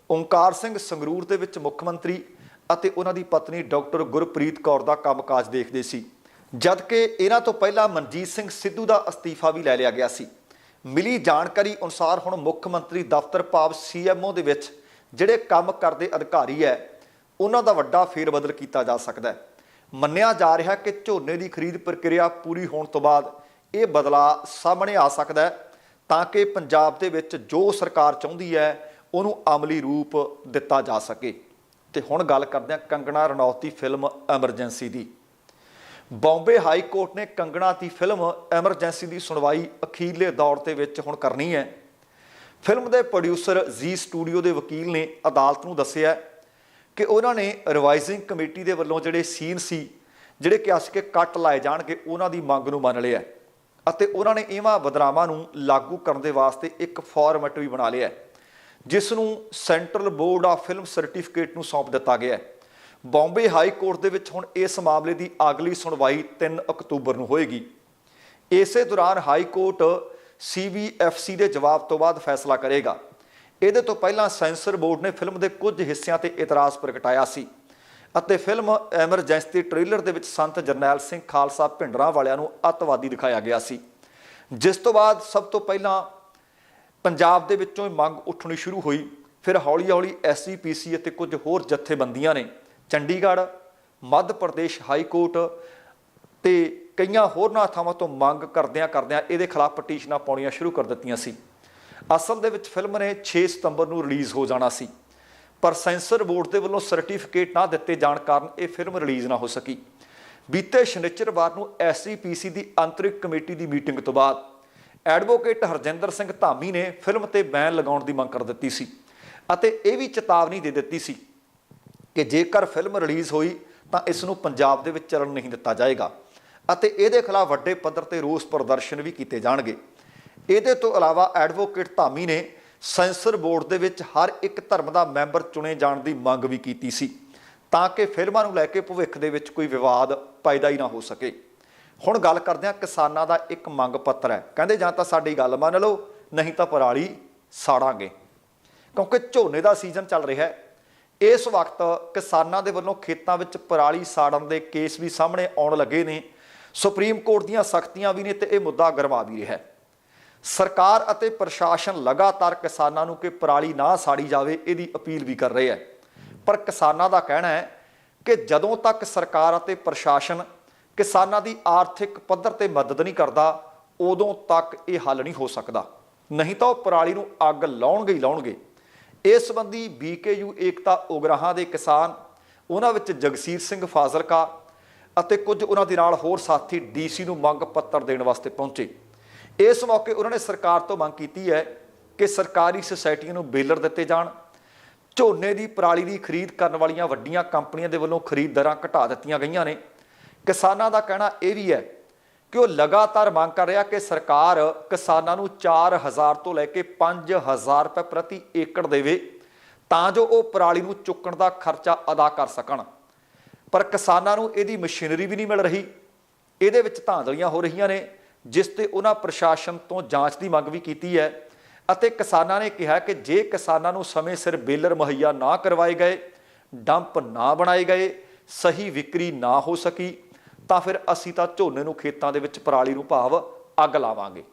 ਓਂਕਾਰ ਸਿੰਘ ਸੰਗਰੂਰ ਦੇ ਵਿੱਚ ਮੁੱਖ ਮੰਤਰੀ ਅਤੇ ਉਹਨਾਂ ਦੀ ਪਤਨੀ ਡਾਕਟਰ ਗੁਰਪ੍ਰੀਤ ਕੌਰ ਦਾ ਕੰਮਕਾਜ ਦੇਖਦੇ ਸੀ, ਜਦਕਿ ਇਹਨਾਂ ਤੋਂ ਪਹਿਲਾਂ ਮਨਜੀਤ ਸਿੰਘ ਸਿੱਧੂ ਦਾ ਅਸਤੀਫਾ ਵੀ ਲੈ ਲਿਆ ਗਿਆ ਸੀ। ਮਿਲੀ ਜਾਣਕਾਰੀ ਅਨੁਸਾਰ ਹੁਣ ਮੁੱਖ ਮੰਤਰੀ ਦਫ਼ਤਰ ਭਾਵ ਸੀਐਮਓ ਦੇ ਵਿੱਚ, ਜਿਹੜੇ ਕੰਮ ਕਰਦੇ ਅਧਿਕਾਰੀ ਹੈ ਉਹਨਾਂ ਦਾ ਵੱਡਾ ਫੇਰਬਦਲ ਕੀਤਾ ਜਾ ਸਕਦਾ ਹੈ। ਮੰਨਿਆ ਜਾ ਰਿਹਾ ਕਿ ਝੋਨੇ ਦੀ ਖਰੀਦ ਪ੍ਰਕਿਰਿਆ ਪੂਰੀ ਹੋਣ ਤੋਂ ਬਾਅਦ ਇਹ ਬਦਲਾਅ ਸਾਹਮਣੇ ਆ ਸਕਦਾ ਹੈ ਤਾਂ ਕਿ ਪੰਜਾਬ ਦੇ ਵਿੱਚ ਜੋ ਸਰਕਾਰ ਚਾਹੁੰਦੀ ਹੈ, ਉਹਨੂੰ ਅਮਲੀ ਰੂਪ ਦਿੱਤਾ ਜਾ ਸਕੇ। ਤੇ ਹੁਣ ਗੱਲ ਕਰਦੇ ਹਾਂ ਕੰਗਣਾ ਰਣੌਤੀ ਫਿਲਮ ਐਮਰਜੈਂਸੀ ਦੀ। ਬੰਬੇ ਹਾਈ ਕੋਰਟ ਨੇ ਕੰਗਣਾ ਦੀ ਫਿਲਮ ਐਮਰਜੈਂਸੀ ਦੀ ਸੁਣਵਾਈ ਅਖੀਰਲੇ ਦੌਰ ਦੇ ਵਿੱਚ ਹੁਣ ਕਰਨੀ ਹੈ। ਫਿਲਮ ਦੇ ਪ੍ਰੋਡਿਊਸਰ ਜੀ ਸਟੂਡੀਓ ਦੇ ਵਕੀਲ ਨੇ ਅਦਾਲਤ ਨੂੰ ਦੱਸਿਆ ਕਿ ਉਹਨਾਂ ਨੇ ਰਿਵਾਈਜ਼ਿੰਗ ਕਮੇਟੀ ਦੇ ਵੱਲੋਂ ਜਿਹੜੇ ਸੀਨ ਸੀ, ਜਿਹੜੇ ਕਿ ਅਸ ਕੇ ਕੱਟ ਲਾਏ ਜਾਣਗੇ, ਉਹਨਾਂ ਦੀ ਮੰਗ ਨੂੰ ਮੰਨ ਲਿਆ। ਅਤੇ ਉਹਨਾਂ ਨੇ ਇਹਨਾਂ ਬਦਲਾਵਾਂ ਨੂੰ ਲਾਗੂ ਕਰਨ ਦੇ ਵਾਸਤੇ ਇੱਕ ਫਾਰਮੈਟ ਵੀ ਬਣਾ ਲਿਆ। ਜਿਸ ਨੂੰ central board of film certificate ਨੂੰ ਸੌਂਪ ਦਿੱਤਾ ਗਿਆ। ਹੈ ਬੰਬੇ ਹਾਈ ਕੋਰਟ ਦੇ ਵਿੱਚ ਹੁਣ ਇਸ ਮਾਮਲੇ ਦੀ ਅਗਲੀ ਸੁਣਵਾਈ 3 ਅਕਤੂਬਰ ਨੂੰ ਹੋਏਗੀ। ਇਸੇ ਦੌਰਾਨ ਹਾਈ ਕੋਰਟ ਸੀਬੀਐਫਸੀ ਦੇ ਜਵਾਬ ਤੋਂ ਬਾਅਦ ਫੈਸਲਾ ਕਰੇਗਾ। ਇਹਦੇ ਤੋਂ ਪਹਿਲਾਂ ਸੈਂਸਰ ਬੋਰਡ ਨੇ ਫਿਲਮ ਦੇ ਕੁਝ ਹਿੱਸਿਆਂ ਤੇ ਇਤਰਾਜ਼ ਪ੍ਰਗਟਾਇਆ ਸੀ ਅਤੇ ਫਿਲਮ ਐਮਰਜੈਂਸੀ ਦੇ ਟ੍ਰੇਲਰ ਦੇ ਵਿੱਚ ਸੰਤ ਜਰਨੈਲ ਸਿੰਘ ਖਾਲਸਾ ਭਿੰਡਰਾਂ ਵਾਲਿਆਂ ਨੂੰ ਅੱਤਵਾਦੀ ਦਿਖਾਇਆ ਗਿਆ ਸੀ। ਜਿਸ ਤੋਂ ਬਾਅਦ ਸਭ ਤੋਂ ਪਹਿਲਾਂ ਪੰਜਾਬ ਦੇ ਵਿੱਚੋਂ ਇਹ ਮੰਗ ਉੱਠਣੀ ਸ਼ੁਰੂ ਹੋਈ। ਫਿਰ ਹੌਲੀ-ਹੌਲੀ ਐਸਜੀਪੀਸੀ ਅਤੇ ਕੁਝ ਹੋਰ ਜਥੇਬੰਦੀਆਂ ਨੇ ਚੰਡੀਗੜ੍ਹ, ਮੱਧ ਪ੍ਰਦੇਸ਼ ਹਾਈ ਕੋਰਟ ਤੇ ਕਈਆਂ ਹੋਰਨਾਂ ਥਾਵਾਂ ਤੋਂ ਮੰਗ ਕਰਦਿਆਂ ਕਰਦਿਆਂ ਇਹਦੇ ਖਿਲਾਫ ਪਟੀਸ਼ਨਾਂ ਪਾਉਣੀਆਂ ਸ਼ੁਰੂ ਕਰ ਦਿੱਤੀਆਂ ਸੀ। ਅਸਲ ਦੇ ਵਿੱਚ ਫਿਲਮ ਨੇ 6 ਸਤੰਬਰ ਨੂੰ ਰਿਲੀਜ਼ ਹੋ ਜਾਣਾ ਸੀ। ਪਰ ਸੈਂਸਰ ਬੋਰਡ ਦੇ ਵੱਲੋਂ ਸਰਟੀਫਿਕੇਟ ਨਾ ਦਿੱਤੇ ਜਾਣ ਕਾਰਨ ਇਹ ਫਿਲਮ ਰਿਲੀਜ਼ ਨਾ ਹੋ ਸਕੀ। ਬੀਤੇ ਸ਼ਨੀਚਰਵਾਰ ਨੂੰ ਐਸਜੀਪੀਸੀ ਦੀ ਅੰਤਰਿਕ ਕਮੇਟੀ ਦੀ ਮੀਟਿੰਗ ਤੋਂ ਬਾਅਦ ਐਡਵੋਕੇਟ ਹਰਜਿੰਦਰ ਸਿੰਘ ਧਾਮੀ ਨੇ ਫਿਲਮ ਤੇ ਬੈਨ ਲਗਾਉਣ ਦੀ ਮੰਗ ਕਰ ਦਿੱਤੀ ਸੀ ਅਤੇ ਇਹ ਵੀ ਚੇਤਾਵਨੀ ਦੇ ਦਿੱਤੀ ਸੀ ਕਿ ਜੇਕਰ ਫਿਲਮ ਰਿਲੀਜ਼ ਹੋਈ ਤਾਂ ਇਸ ਨੂੰ ਪੰਜਾਬ ਦੇ ਵਿੱਚ ਚੱਲਣ ਨਹੀਂ ਦਿੱਤਾ ਜਾਏਗਾ ਅਤੇ ਇਹਦੇ ਖਿਲਾਫ ਵੱਡੇ ਪੱਧਰ ਤੇ ਰੋਸ ਪ੍ਰਦਰਸ਼ਨ ਵੀ ਕੀਤੇ ਜਾਣਗੇ। ਇਹਦੇ ਤੋਂ ਇਲਾਵਾ ਐਡਵੋਕੇਟ ਧਾਮੀ ਨੇ ਸੈਂਸਰ ਬੋਰਡ ਦੇ ਵਿੱਚ ਹਰ ਇੱਕ ਧਰਮ ਦਾ ਮੈਂਬਰ ਚੁਣੇ ਜਾਣ ਦੀ ਮੰਗ ਵੀ ਕੀਤੀ ਸੀ, ਤਾਂ ਕਿ ਫਿਲਮਾਂ ਨੂੰ ਲੈ ਕੇ ਭਵਿੱਖ ਦੇ ਵਿੱਚ ਕੋਈ ਵਿਵਾਦ ਪੈਦਾ ਹੀ ਨਾ ਹੋ ਸਕੇ। ਹੁਣ ਗੱਲ ਕਰਦੇ ਹਾਂ ਕਿਸਾਨਾਂ ਦਾ ਇੱਕ ਮੰਗ ਪੱਤਰ ਹੈ। ਕਹਿੰਦੇ ਜਾਂ ਤਾਂ ਸਾਡੀ ਗੱਲ ਮੰਨ ਲਓ, ਨਹੀਂ ਤਾਂ ਪਰਾਲੀ ਸਾੜਾਂਗੇ। ਕਿਉਂਕਿ ਝੋਨੇ ਦਾ ਸੀਜ਼ਨ ਚੱਲ ਰਿਹਾ ਹੈ। ਇਸ ਵਕਤ ਕਿਸਾਨਾਂ ਦੇ ਵੱਲੋਂ ਖੇਤਾਂ ਵਿੱਚ ਪਰਾਲੀ ਸਾੜਨ ਦੇ ਕੇਸ ਵੀ ਸਾਹਮਣੇ ਆਉਣ ਲੱਗੇ ਨੇ। ਸੁਪਰੀਮ ਕੋਰਟ ਦੀਆਂ ਸਖਤੀਆਂ ਵੀ ਨੇ ਤੇ ਇਹ ਮੁੱਦਾ ਗਰਮਾ ਵੀ ਰਿਹਾ ਹੈ। ਸਰਕਾਰ ਅਤੇ ਪ੍ਰਸ਼ਾਸਨ ਲਗਾਤਾਰ ਕਿਸਾਨਾਂ ਨੂੰ ਕਿ ਪਰਾਲੀ ਨਾ ਸਾੜੀ ਜਾਵੇ, ਇਹਦੀ ਅਪੀਲ ਵੀ ਕਰ ਰਹੇ ਹੈ। ਪਰ ਕਿਸਾਨਾਂ ਦਾ ਕਹਿਣਾ ਹੈ ਕਿ ਜਦੋਂ ਤੱਕ ਸਰਕਾਰ ਅਤੇ ਪ੍ਰਸ਼ਾਸਨ ਕਿਸਾਨਾਂ ਦੀ ਆਰਥਿਕ ਪੱਧਰ ਤੇ ਮਦਦ ਨਹੀਂ ਕਰਦਾ, ਉਦੋਂ ਤੱਕ ਇਹ ਹੱਲ ਨਹੀਂ ਹੋ ਸਕਦਾ। ਨਹੀਂ ਤਾਂ ਉਹ ਪਰਾਲੀ ਨੂੰ ਅੱਗ ਲਾਉਣਗੇ ਹੀ ਲਾਉਣਗੇ। ਇਸ ਸੰਬੰਧੀ ਬੀਕੇਯੂ ਏਕਤਾ ਉਗਰਾਹਾਂ ਦੇ ਕਿਸਾਨ, ਉਹਨਾਂ ਵਿੱਚ ਜਗਸੀਰ ਸਿੰਘ ਫਾਜ਼ਲਕਾ ਅਤੇ ਕੁਝ ਉਹਨਾਂ ਦੇ ਨਾਲ ਹੋਰ ਸਾਥੀ ਡੀਸੀ ਨੂੰ ਮੰਗ ਪੱਤਰ ਦੇਣ ਵਾਸਤੇ ਪਹੁੰਚੇ। ਇਸ ਮੌਕੇ ਉਹਨਾਂ ਨੇ ਸਰਕਾਰ ਤੋਂ ਮੰਗ ਕੀਤੀ ਹੈ ਕਿ ਸਰਕਾਰੀ ਸੁਸਾਇਟੀਆਂ ਨੂੰ ਬੇਲਰ ਦਿੱਤੇ ਜਾਣ, ਝੋਨੇ ਦੀ ਪਰਾਲੀ ਦੀ ਖਰੀਦ ਕਰਨ ਵਾਲੀਆਂ ਵੱਡੀਆਂ ਕੰਪਨੀਆਂ ਦੇ ਵੱਲੋਂ ਖਰੀਦ ਦਰਾਂ ਘਟਾ ਦਿੱਤੀਆਂ ਗਈਆਂ ਨੇ। ਕਿਸਾਨਾਂ ਦਾ ਕਹਿਣਾ ਇਹ ਵੀ ਹੈ ਕਿ ਉਹ ਲਗਾਤਾਰ ਮੰਗ ਕਰ ਰਿਹਾ ਕਿ ਸਰਕਾਰ ਕਿਸਾਨਾਂ ਨੂੰ 4000 ਤੋਂ ਲੈ ਕੇ 5000 ਰੁਪਏ ਪ੍ਰਤੀ ਏਕੜ ਦੇਵੇ ਤਾਂ ਜੋ ਉਹ ਪਰਾਲੀ ਨੂੰ ਚੁੱਕਣ ਦਾ ਖਰਚਾ ਅਦਾ ਕਰ ਸਕਣ। ਪਰ ਕਿਸਾਨਾਂ ਨੂੰ ਇਹਦੀ ਮਸ਼ੀਨਰੀ ਵੀ ਨਹੀਂ ਮਿਲ ਰਹੀ। ਇਹਦੇ ਵਿੱਚ ਧਾਂਦਲੀਆਂ ਹੋ ਰਹੀਆਂ ਨੇ। ਜਿਸ ਤੇ ਉਹਨਾਂ ਪ੍ਰਸ਼ਾਸਨ ਤੋਂ ਜਾਂਚ ਦੀ ਮੰਗ ਵੀ ਕੀਤੀ ਹੈ। ਅਤੇ ਕਿਸਾਨਾਂ ਨੇ ਕਿਹਾ ਕਿ ਜੇ ਕਿਸਾਨਾਂ ਨੂੰ ਸਮੇਂ ਸਿਰ ਬੇਲਰ ਮੁਹੱਈਆ ਨਾ ਕਰਵਾਏ ਗਏ, ਡੰਪ ਨਾ ਬਣਾਏ ਗਏ, ਸਹੀ ਵਿਕਰੀ ਨਾ ਹੋ ਸਕੀ, ਤਾਂ ਫਿਰ ਅਸੀਂ ਤਾਂ ਝੋਨੇ ਨੂੰ ਖੇਤਾਂ ਦੇ ਵਿੱਚ ਪਰਾਲੀ ਨੂੰ ਭਾਵ ਅੱਗ ਲਾਵਾਂਗੇ।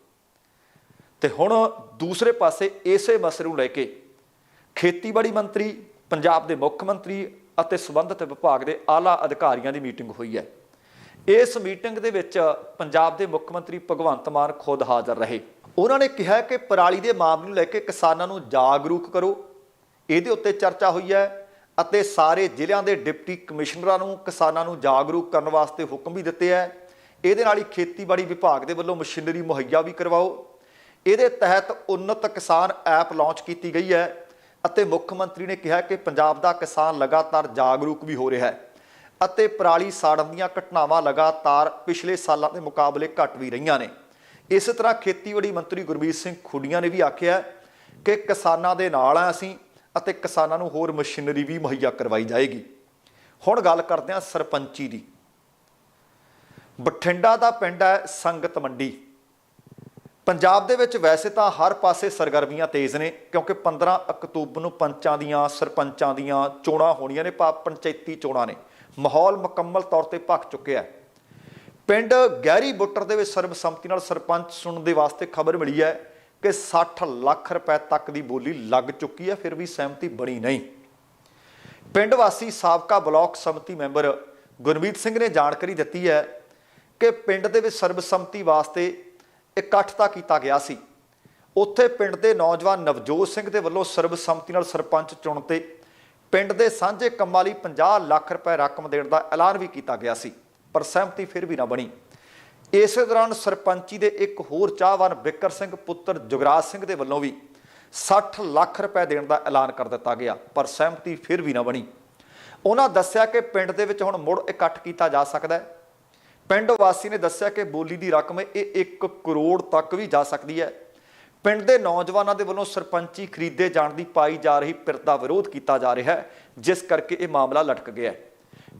ਤੇ ਹੁਣ ਦੂਸਰੇ ਪਾਸੇ ਇਸੇ ਮਸਲੇ ਨੂੰ ਲੈ ਕੇ ਖੇਤੀਬਾੜੀ ਮੰਤਰੀ, ਪੰਜਾਬ ਦੇ ਮੁੱਖ ਮੰਤਰੀ ਅਤੇ ਸੰਬੰਧਿਤ ਵਿਭਾਗ ਦੇ ਆਲਾ ਅਧਿਕਾਰੀਆਂ ਦੀ ਮੀਟਿੰਗ ਹੋਈ ਹੈ। ਇਸ ਮੀਟਿੰਗ ਦੇ ਵਿੱਚ ਪੰਜਾਬ ਦੇ ਮੁੱਖ ਮੰਤਰੀ ਭਗਵੰਤ ਮਾਨ ਖੁਦ ਹਾਜ਼ਰ ਰਹੇ। ਉਹਨਾਂ ਨੇ ਕਿਹਾ ਕਿ ਪਰਾਲੀ ਦੇ ਮਾਮਲੇ ਨੂੰ ਲੈ ਕੇ ਕਿਸਾਨਾਂ ਨੂੰ ਜਾਗਰੂਕ ਕਰੋ। ਇਹਦੇ ਉੱਤੇ ਚਰਚਾ ਹੋਈ ਹੈ ਅਤੇ ਸਾਰੇ ਜ਼ਿਲ੍ਹਿਆਂ ਦੇ ਡਿਪਟੀ ਕਮਿਸ਼ਨਰਾਂ ਨੂੰ ਕਿਸਾਨਾਂ ਨੂੰ ਜਾਗਰੂਕ ਕਰਨ ਵਾਸਤੇ ਹੁਕਮ ਵੀ ਦਿੱਤੇ ਹੈ। ਇਹਦੇ ਨਾਲ ਹੀ ਖੇਤੀਬਾੜੀ ਵਿਭਾਗ ਦੇ ਵੱਲੋਂ ਮਸ਼ੀਨਰੀ ਮੁਹੱਈਆ ਵੀ ਕਰਵਾਓ। ਇਹਦੇ ਤਹਿਤ ਉન્નਤ ਕਿਸਾਨ ਐਪ ਲਾਂਚ ਕੀਤੀ ਗਈ ਹੈ ਅਤੇ ਮੁੱਖ ਮੰਤਰੀ ਨੇ ਕਿਹਾ ਕਿ ਪੰਜਾਬ ਦਾ ਕਿਸਾਨ ਲਗਾਤਾਰ ਜਾਗਰੂਕ ਵੀ ਹੋ ਰਿਹਾ ਹੈ। ਅਤੇ ਪਰਾਲੀ ਸਾੜਨ ਦੀਆਂ ਘਟਨਾਵਾਂ ਲਗਾਤਾਰ ਪਿਛਲੇ ਸਾਲਾਂ ਦੇ ਮੁਕਾਬਲੇ ਘਟ ਵੀ ਰਹੀਆਂ ਨੇ। ਇਸੇ ਤਰ੍ਹਾਂ ਖੇਤੀਬਾੜੀ ਮੰਤਰੀ ਗੁਰਬੀਰ ਸਿੰਘ ਖੁੱਡੀਆਂ ਨੇ ਵੀ ਆਖਿਆ ਕਿ ਕਿਸਾਨਾਂ ਦੇ ਨਾਲ ਆ ਅਸੀਂ ਅਤੇ ਕਿਸਾਨਾਂ ਨੂੰ ਹੋਰ ਮਸ਼ੀਨਰੀ ਵੀ ਮੁਹੱਈਆ ਕਰਵਾਈ ਜਾਏਗੀ। ਹੁਣ ਗੱਲ ਕਰਦੇ ਹਾਂ ਸਰਪੰਚੀ ਦੀ। ਬਠਿੰਡਾ ਦਾ ਪਿੰਡ ਹੈ ਸੰਗਤ ਮੰਡੀ। ਪੰਜਾਬ ਦੇ ਵਿੱਚ ਵੈਸੇ ਤਾਂ ਹਰ ਪਾਸੇ ਸਰਗਰਮੀਆਂ ਤੇਜ਼ ਨੇ ਕਿਉਂਕਿ 15 ਅਕਤੂਬਰ ਨੂੰ ਪੰਚਾਂ ਦੀਆਂ, ਸਰਪੰਚਾਂ ਦੀਆਂ ਚੋਣਾਂ ਹੋਣੀਆਂ ਨੇ, ਪਾ ਪੰਚਾਇਤੀ ਚੋਣਾਂ ਨੇ। ਮਾਹੌਲ ਮੁਕੰਮਲ ਤੌਰ ਤੇ ਭਖ ਚੁੱਕਿਆ ਹੈ। ਪਿੰਡ ਗਹਿਰੀ ਬੁੱਟਰ ਦੇ ਵਿੱਚ ਸਰਬਸੰਮਤੀ ਨਾਲ ਸਰਪੰਚ ਸੁਣਨ ਦੇ ਵਾਸਤੇ ਖਬਰ ਮਿਲੀ ਹੈ ਕਿ 60 ਲੱਖ ਰੁਪਏ ਤੱਕ ਦੀ ਬੋਲੀ ਲੱਗ ਚੁੱਕੀ ਹੈ, ਫਿਰ ਵੀ ਸਹਿਮਤੀ ਬਣੀ ਨਹੀਂ। ਪਿੰਡ ਵਾਸੀ ਸਾਬਕਾ ਬਲਾਕ ਸਮਿਤੀ ਮੈਂਬਰ ਗੁਰਮੀਤ ਸਿੰਘ ਨੇ ਜਾਣਕਾਰੀ ਦਿੱਤੀ ਹੈ ਕਿ ਪਿੰਡ ਦੇ ਵਿੱਚ ਸਰਬਸੰਮਤੀ ਵਾਸਤੇ ਇਕੱਠ ਤਾਂ ਕੀਤਾ ਗਿਆ ਸੀ। ਉੱਥੇ ਪਿੰਡ ਦੇ ਨੌਜਵਾਨ ਨਵਜੋਤ ਸਿੰਘ ਦੇ ਵੱਲੋਂ ਸਰਬਸੰਮਤੀ ਨਾਲ ਸਰਪੰਚ ਚੁਣ ਤੇ ਪਿੰਡ ਦੇ ਸਾਂਝੇ ਕੰਮਾਂ ਲਈ 50 ਲੱਖ ਰੁਪਏ ਰਕਮ ਦੇਣ ਦਾ ਐਲਾਨ ਵੀ ਕੀਤਾ ਗਿਆ ਸੀ, ਪਰ ਸਹਿਮਤੀ ਫਿਰ ਵੀ ਨਾ ਬਣੀ। ਇਸੇ ਦੌਰਾਨ ਸਰਪੰਚੀ ਦੇ ਇੱਕ ਹੋਰ ਚਾਹਵਾਨ ਬਿੱਕਰ ਸਿੰਘ ਪੁੱਤਰ ਜੁਗਰਾਜ ਸਿੰਘ ਦੇ ਵੱਲੋਂ ਵੀ 60 ਲੱਖ ਰੁਪਏ ਦੇਣ ਦਾ ਐਲਾਨ ਕਰ ਦਿੱਤਾ ਗਿਆ, ਪਰ ਸਹਿਮਤੀ ਫਿਰ ਵੀ ਨਾ ਬਣੀ। ਉਹਨਾਂ ਦੱਸਿਆ ਕਿ ਪਿੰਡ ਦੇ ਵਿੱਚ ਹੁਣ ਮੁੜ ਇਕੱਠ ਕੀਤਾ ਜਾ ਸਕਦਾ ਹੈ। ਪਿੰਡ ਵਾਸੀ ਨੇ ਦੱਸਿਆ ਕਿ ਬੋਲੀ ਦੀ ਰਕਮ ਇਹ 1 ਕਰੋੜ ਤੱਕ ਵੀ ਜਾ ਸਕਦੀ ਹੈ। ਪਿੰਡ ਦੇ ਨੌਜਵਾਨਾਂ ਦੇ ਵੱਲੋਂ ਸਰਪੰਚੀ ਖਰੀਦੇ ਜਾਣ ਦੀ ਪਾਈ ਜਾ ਰਹੀ ਪਿਰਤ ਦਾ ਵਿਰੋਧ ਕੀਤਾ ਜਾ ਰਿਹਾ ਹੈ, ਜਿਸ ਕਰਕੇ ਇਹ ਮਾਮਲਾ ਲਟਕ ਗਿਆ ਹੈ।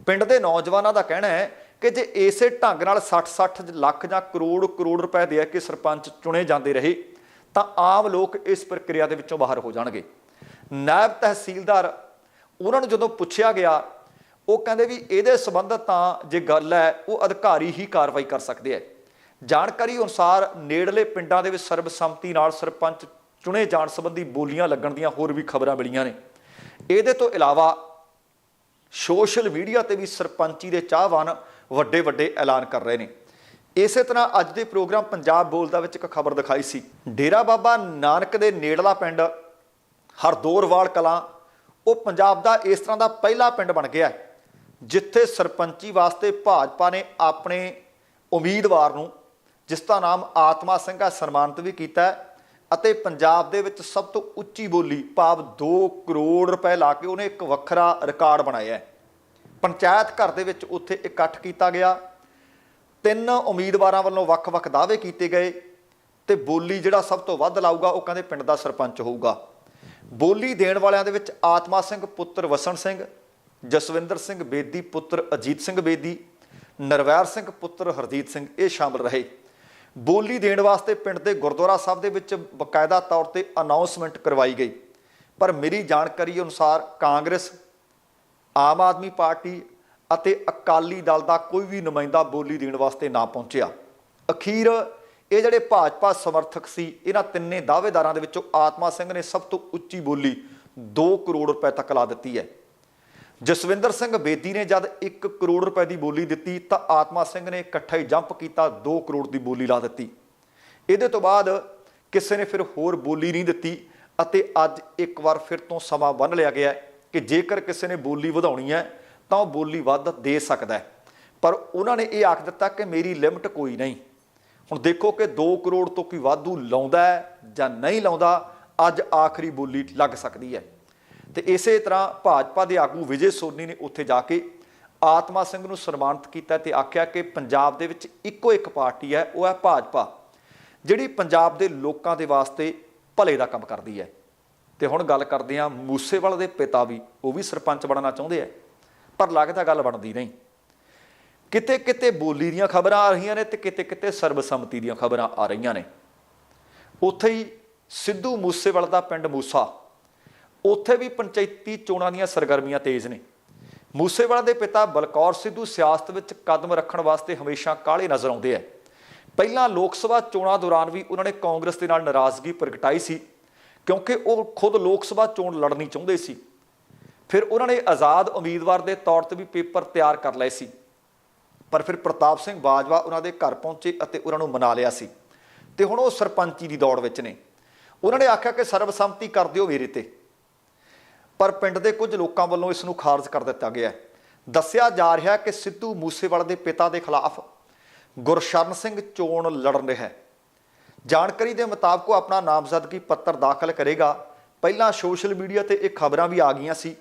ਪਿੰਡ ਦੇ ਨੌਜਵਾਨਾਂ ਦਾ ਕਹਿਣਾ ਹੈ ਕਿ ਜੇ ਇਸੇ ਢੰਗ ਨਾਲ 60-60 ਲੱਖ ਜਾਂ ਕਰੋੜ ਕਰੋੜ ਰੁਪਏ ਦੇ ਕੇ ਸਰਪੰਚ ਚੁਣੇ ਜਾਂਦੇ ਰਹੇ, ਤਾਂ ਆਮ ਲੋਕ ਇਸ ਪ੍ਰਕਿਰਿਆ ਦੇ ਵਿੱਚੋਂ ਬਾਹਰ ਹੋ ਜਾਣਗੇ। ਨਾਇਬ ਤਹਿਸੀਲਦਾਰ ਉਹਨਾਂ ਨੂੰ ਜਦੋਂ ਪੁੱਛਿਆ ਗਿਆ, ਉਹ ਕਹਿੰਦੇ ਵੀ ਇਹਦੇ ਸੰਬੰਧ ਤਾਂ ਜੇ ਗੱਲ ਹੈ, ਉਹ ਅਧਿਕਾਰੀ ਹੀ ਕਾਰਵਾਈ ਕਰ ਸਕਦੇ ਹੈ। ਜਾਣਕਾਰੀ ਅਨੁਸਾਰ ਨੇੜਲੇ ਪਿੰਡਾਂ ਦੇ ਵਿੱਚ ਸਰਬਸੰਮਤੀ ਨਾਲ ਸਰਪੰਚ ਚੁਣੇ ਜਾਣ ਸੰਬੰਧੀ ਬੋਲੀਆਂ ਲੱਗਣ ਦੀਆਂ ਹੋਰ ਵੀ ਖਬਰਾਂ ਮਿਲੀਆਂ ਨੇ। ਇਹਦੇ ਤੋਂ ਇਲਾਵਾ ਸੋਸ਼ਲ ਮੀਡੀਆ ਤੇ ਵੀ ਸਰਪੰਚੀ ਦੇ ਚਾਹਵਾਨ ਵੱਡੇ ਵੱਡੇ ਐਲਾਨ ਕਰ ਰਹੇ ਨੇ। ਇਸੇ ਤਰ੍ਹਾਂ ਅੱਜ ਦੇ ਪ੍ਰੋਗਰਾਮ ਪੰਜਾਬ ਬੋਲਦਾ ਵਿੱਚ ਇੱਕ ਖਬਰ ਦਿਖਾਈ ਸੀ। ਡੇਰਾ ਬਾਬਾ ਨਾਨਕ ਦੇ ਨੇੜਲਾ ਪਿੰਡ ਹਰਦੋਰਵਾਲ ਕਲਾਂ, ਉਹ ਪੰਜਾਬ ਦਾ ਇਸ ਤਰ੍ਹਾਂ ਦਾ ਪਹਿਲਾ ਪਿੰਡ ਬਣ ਗਿਆ ਜਿੱਥੇ ਸਰਪੰਚੀ ਵਾਸਤੇ ਭਾਜਪਾ ਨੇ ਆਪਣੇ ਉਮੀਦਵਾਰ ਨੂੰ ਜਿਸ ਦਾ ਨਾਮ ਆਤਮਾ ਸਿੰਘ ਹੈ ਸਨਮਾਨਿਤ ਵੀ ਕੀਤਾ ਅਤੇ ਪੰਜਾਬ ਦੇ ਵਿੱਚ ਸਭ ਤੋਂ ਉੱਚੀ ਬੋਲੀ ਭਾਵ 2 ਕਰੋੜ ਰੁਪਏ ਲਾ ਕੇ ਉਹਨੇ ਇੱਕ ਵੱਖਰਾ ਰਿਕਾਰਡ ਬਣਾਇਆ ਹੈ। ਪੰਚਾਇਤ ਘਰ ਦੇ ਵਿੱਚ ਉੱਥੇ ਇਕੱਠ ਕੀਤਾ ਗਿਆ। ਤਿੰਨ ਉਮੀਦਵਾਰਾਂ ਵੱਲੋਂ ਵੱਖ-ਵੱਖ ਦਾਅਵੇ ਕੀਤੇ ਗਏ ਤੇ ਬੋਲੀ ਜਿਹੜਾ ਸਭ ਤੋਂ ਵੱਧ ਲਾਊਗਾ ਉਹ ਕਹਿੰਦੇ ਪਿੰਡ ਦਾ ਸਰਪੰਚ ਹੋਊਗਾ। ਬੋਲੀ ਦੇਣ ਵਾਲਿਆਂ ਦੇ ਵਿੱਚ ਆਤਮਾ ਸਿੰਘ ਪੁੱਤਰ ਵਸਣ ਸਿੰਘ, ਜਸਵਿੰਦਰ ਸਿੰਘ ਬੇਦੀ ਪੁੱਤਰ ਅਜੀਤ ਸਿੰਘ ਬੇਦੀ, ਨਰਵੈਰ ਸਿੰਘ ਪੁੱਤਰ ਹਰਜੀਤ ਸਿੰਘ ਇਹ ਸ਼ਾਮਲ ਰਹੇ। ਬੋਲੀ ਦੇਣ ਵਾਸਤੇ ਪਿੰਡ ਦੇ ਗੁਰਦੁਆਰਾ ਸਾਹਿਬ ਦੇ ਵਿੱਚ ਬਕਾਇਦਾ ਤੌਰ ਤੇ ਅਨਾਉਂਸਮੈਂਟ ਕਰਵਾਈ ਗਈ। ਪਰ ਮੇਰੀ ਜਾਣਕਾਰੀ ਅਨੁਸਾਰ ਕਾਂਗਰਸ, ਆਮ ਆਦਮੀ ਪਾਰਟੀ ਅਤੇ ਅਕਾਲੀ ਦਲ ਦਾ ਕੋਈ ਵੀ ਨੁਮਾਇੰਦਾ ਬੋਲੀ ਦੇਣ ਵਾਸਤੇ ਨਾ ਪਹੁੰਚਿਆ। ਅਖੀਰ ਇਹ ਜਿਹੜੇ ਭਾਜਪਾ ਸਮਰਥਕ ਸੀ, ਇਹਨਾਂ ਤਿੰਨੇ ਦਾਅਵੇਦਾਰਾਂ ਦੇ ਵਿੱਚੋਂ ਆਤਮਾ ਸਿੰਘ ਨੇ ਸਭ ਤੋਂ ਉੱਚੀ ਬੋਲੀ 2 ਕਰੋੜ ਰੁਪਏ ਤੱਕ ਲਾ ਦਿੱਤੀ ਹੈ। ਜਸਵਿੰਦਰ ਸਿੰਘ ਬੇਦੀ ਨੇ ਜਦ 1 ਕਰੋੜ ਰੁਪਏ ਦੀ ਬੋਲੀ ਦਿੱਤੀ ਤਾਂ ਆਤਮਾ ਸਿੰਘ ਨੇ ਇਕੱਠਾ ਹੀ ਜੰਪ ਕੀਤਾ 2 ਕਰੋੜ ਦੀ ਬੋਲੀ ਲਾ ਦਿੱਤੀ। ਇਹਦੇ ਤੋਂ ਬਾਅਦ ਕਿਸੇ ਨੇ ਫਿਰ ਹੋਰ ਬੋਲੀ ਨਹੀਂ ਦਿੱਤੀ ਅਤੇ ਅੱਜ ਇੱਕ ਵਾਰ ਫਿਰ ਤੋਂ ਸਮਾਂ ਬੰਨ ਲਿਆ ਗਿਆ ਕਿ ਜੇਕਰ ਕਿਸੇ ਨੇ ਬੋਲੀ ਵਧਾਉਣੀ ਹੈ ਤਾਂ ਉਹ ਬੋਲੀ ਵੱਧ ਦੇ ਸਕਦਾ ਹੈ। ਪਰ ਉਹਨਾਂ ਨੇ ਇਹ ਆਖ ਦਿੱਤਾ ਕਿ ਮੇਰੀ ਲਿਮਟ ਕੋਈ ਨਹੀਂ। ਹੁਣ ਦੇਖੋ ਕਿ 2 ਕਰੋੜ ਤੋਂ ਕੋਈ ਵਾਧੂ ਲਾਉਂਦਾ ਹੈ ਜਾਂ ਨਹੀਂ ਲਾਉਂਦਾ, ਅੱਜ ਆਖਰੀ ਬੋਲੀ ਲੱਗ ਸਕਦੀ ਹੈ। ਤੇ ਇਸੇ ਤਰ੍ਹਾਂ ਭਾਜਪਾ ਦੇ ਆਗੂ ਵਿਜੇ ਸੋਨੀ ਨੇ ਉੱਥੇ ਜਾ ਕੇ ਆਤਮਾ ਸਿੰਘ ਨੂੰ ਸਨਮਾਨਿਤ ਕੀਤਾ ਤੇ ਆਖਿਆ ਕਿ ਪੰਜਾਬ ਦੇ ਵਿੱਚ ਇੱਕੋ ਇੱਕ ਪਾਰਟੀ ਹੈ, ਉਹ ਹੈ ਭਾਜਪਾ, ਜਿਹੜੀ ਪੰਜਾਬ ਦੇ ਲੋਕਾਂ ਦੇ ਵਾਸਤੇ ਭਲੇ ਦਾ ਕੰਮ ਕਰਦੀ ਹੈ। ਤੇ ਹੁਣ ਗੱਲ ਕਰਦੇ ਹਾਂ ਮੂਸੇਵਾਲ ਦੇ ਪਿਤਾ ਵੀ, ਉਹ ਵੀ ਸਰਪੰਚ ਬਣਨਾ ਚਾਹੁੰਦੇ ਆ, ਪਰ ਲੱਗਦਾ ਗੱਲ ਬਣਦੀ ਨਹੀਂ। ਕਿਤੇ ਕਿਤੇ ਬੋਲੀ ਦੀਆਂ ਖਬਰਾਂ ਆ ਰਹੀਆਂ ਨੇ ਤੇ ਕਿਤੇ ਕਿਤੇ ਸਰਬਸੰਮਤੀ ਦੀਆਂ ਖਬਰਾਂ ਆ ਰਹੀਆਂ ਨੇ। ਉੱਥੇ ਹੀ ਸਿੱਧੂ ਮੂਸੇਵਾਲ ਦਾ ਪਿੰਡ ਮੂਸਾ ਉੱਥੇ ਵੀ ਪੰਚਾਇਤੀ ਚੋਣਾਂ ਦੀਆਂ ਸਰਗਰਮੀਆਂ ਤੇਜ਼ ਨੇ। ਮੂਸੇਵਾਲਾ ਦੇ ਪਿਤਾ ਬਲਕੌਰ ਸਿੱਧੂ ਸਿਆਸਤ ਵਿੱਚ ਕਦਮ ਰੱਖਣ ਵਾਸਤੇ ਹਮੇਸ਼ਾ ਕਾਲੇ ਨਜ਼ਰ ਆਉਂਦੇ ਆ। ਪਹਿਲਾਂ ਲੋਕ ਸਭਾ ਚੋਣਾਂ ਦੌਰਾਨ ਵੀ ਉਹਨਾਂ ਨੇ ਕਾਂਗਰਸ ਦੇ ਨਾਲ ਨਾਰਾਜ਼ਗੀ ਪ੍ਰਗਟਾਈ ਸੀ, ਕਿਉਂਕਿ ਉਹ ਖੁਦ ਲੋਕ ਸਭਾ ਚੋਣ ਲੜਨੀ ਚਾਹੁੰਦੇ ਸੀ। ਫਿਰ ਉਹਨਾਂ ਨੇ ਆਜ਼ਾਦ ਉਮੀਦਵਾਰ ਦੇ ਤੌਰ ਤੇ ਵੀ ਪੇਪਰ ਤਿਆਰ ਕਰ ਲਏ ਸੀ। ਪਰ ਫਿਰ ਪ੍ਰਤਾਪ ਸਿੰਘ ਬਾਜਵਾ ਉਹਨਾਂ ਦੇ ਘਰ ਪਹੁੰਚੇ ਅਤੇ ਉਹਨਾਂ ਨੂੰ ਮਨਾ ਲਿਆ ਸੀ। ਤੇ ਹੁਣ ਉਹ ਸਰਪੰਚੀ ਦੀ ਦੌੜ ਵਿੱਚ ਨੇ। ਉਹਨਾਂ ਨੇ ਆਖਿਆ ਕਿ ਸਰਬਸੰਮਤੀ ਕਰ ਦਿਓ ਮੇਰੇ ਤੇ। ਪਰ ਪਿੰਡ ਦੇ ਕੁਝ ਲੋਕਾਂ ਵੱਲੋਂ ਇਸ ਨੂੰ ਖਾਰਜ ਕਰ ਦਿੱਤਾ ਗਿਆ ਦੱਸਿਆ ਜਾ ਰਿਹਾ ਕਿ ਸਿੱਧੂ ਮੂਸੇਵਾਲਾ ਦੇ ਪਿਤਾ ਦੇ ਖਿਲਾਫ ਗੁਰਸ਼ਰਨ ਸਿੰਘ ਚੋਣ ਲੜਨ ਰਿਹਾ ਹੈ। ਜਾਣਕਾਰੀ ਦੇ ਮੁਤਾਬਕ ਉਹ ਆਪਣਾ ਨਾਮਜ਼ਦਗੀ ਪੱਤਰ ਦਾਖਲ ਕਰੇਗਾ। ਪਹਿਲਾਂ ਸੋਸ਼ਲ ਮੀਡੀਆ ਤੇ ਇਹ ਖਬਰਾਂ ਵੀ ਆ ਗਈਆਂ ਸੀ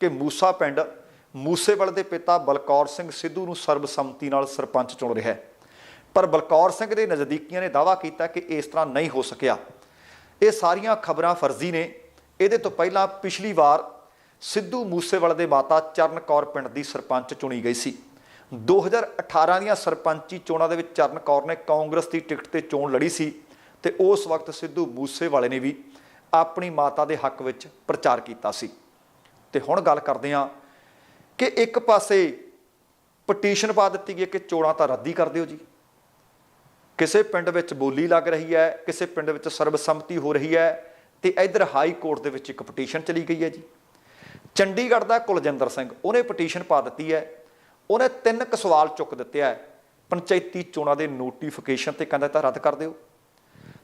ਕਿ ਮੂਸਾ ਪਿੰਡ ਮੂਸੇਵਾਲੇ ਦੇ ਪਿਤਾ ਬਲਕੌਰ ਸਿੰਘ ਸਿੱਧੂ ਨੂੰ ਸਰਬਸੰਮਤੀ ਨਾਲ ਸਰਪੰਚ ਚੁਣ ਰਿਹਾ ਹੈ। ਪਰ ਬਲਕੌਰ ਸਿੰਘ ਦੇ ਨਜ਼ਦੀਕੀਆਂ ਨੇ ਦਾਅਵਾ ਕੀਤਾ ਕਿ ਇਸ ਤਰ੍ਹਾਂ ਨਹੀਂ ਹੋ ਸਕਿਆ। ਇਹ ਸਾਰੀਆਂ ਖਬਰਾਂ ਫਰਜ਼ੀ ਨੇ। ਇਹਦੇ ਤੋਂ ਪਹਿਲਾਂ ਪਿਛਲੀ ਵਾਰ ਸਿੱਧੂ ਮੂਸੇਵਾਲੇ ਦੇ ਮਾਤਾ ਚਰਨ ਕੌਰ ਪਿੰਡ ਦੀ ਸਰਪੰਚ ਚੁਣੀ ਗਈ ਸੀ। 2018 ਦੀਆਂ ਸਰਪੰਚੀ ਚੋਣਾਂ ਦੇ ਵਿੱਚ ਚਰਨ ਕੌਰ ਨੇ ਕਾਂਗਰਸ ਦੀ ਟਿਕਟ ਤੇ ਚੋਣ ਲੜੀ ਸੀ ਤੇ ਉਸ ਵਕਤ ਸਿੱਧੂ ਮੂਸੇਵਾਲੇ ਨੇ ਵੀ ਆਪਣੀ ਮਾਤਾ ਦੇ ਹੱਕ ਵਿੱਚ ਪ੍ਰਚਾਰ ਕੀਤਾ ਸੀ। ਤੇ ਹੁਣ ਗੱਲ ਕਰਦੇ ਹਾਂ ਕਿ ਇੱਕ ਪਾਸੇ ਪਟੀਸ਼ਨ ਪਾ ਦਿੱਤੀ ਗਈ ਕਿ ਚੋਣਾਂ ਤਾਂ ਰੱਦੀ ਕਰ ਦਿਓ ਜੀ। ਕਿਸੇ ਪਿੰਡ ਵਿੱਚ ਬੋਲੀ ਲੱਗ ਰਹੀ ਹੈ, ਕਿਸੇ ਪਿੰਡ ਵਿੱਚ ਸਰਬਸੰਮਤੀ ਹੋ ਰਹੀ ਹੈ ਤੇ ਇਧਰ ਹਾਈ ਕੋਰਟ ਦੇ ਵਿੱਚ ਇੱਕ ਪਟੀਸ਼ਨ ਚਲੀ ਗਈ ਹੈ ਜੀ। ਚੰਡੀਗੜ੍ਹ ਦਾ ਕੁਲਜਿੰਦਰ ਸਿੰਘ, ਉਹਨੇ ਪਟੀਸ਼ਨ ਪਾ ਦਿੱਤੀ ਹੈ। ਉਹਨੇ ਤਿੰਨ ਕੁ ਸਵਾਲ ਚੁੱਕ ਦਿੱਤੇ ਹੈ ਪੰਚਾਇਤੀ ਚੋਣਾਂ ਦੇ ਨੋਟੀਫਿਕੇਸ਼ਨ ਤੇ ਕਹਿੰਦਾ ਤਾਂ ਰੱਦ ਕਰ ਦਿਓ।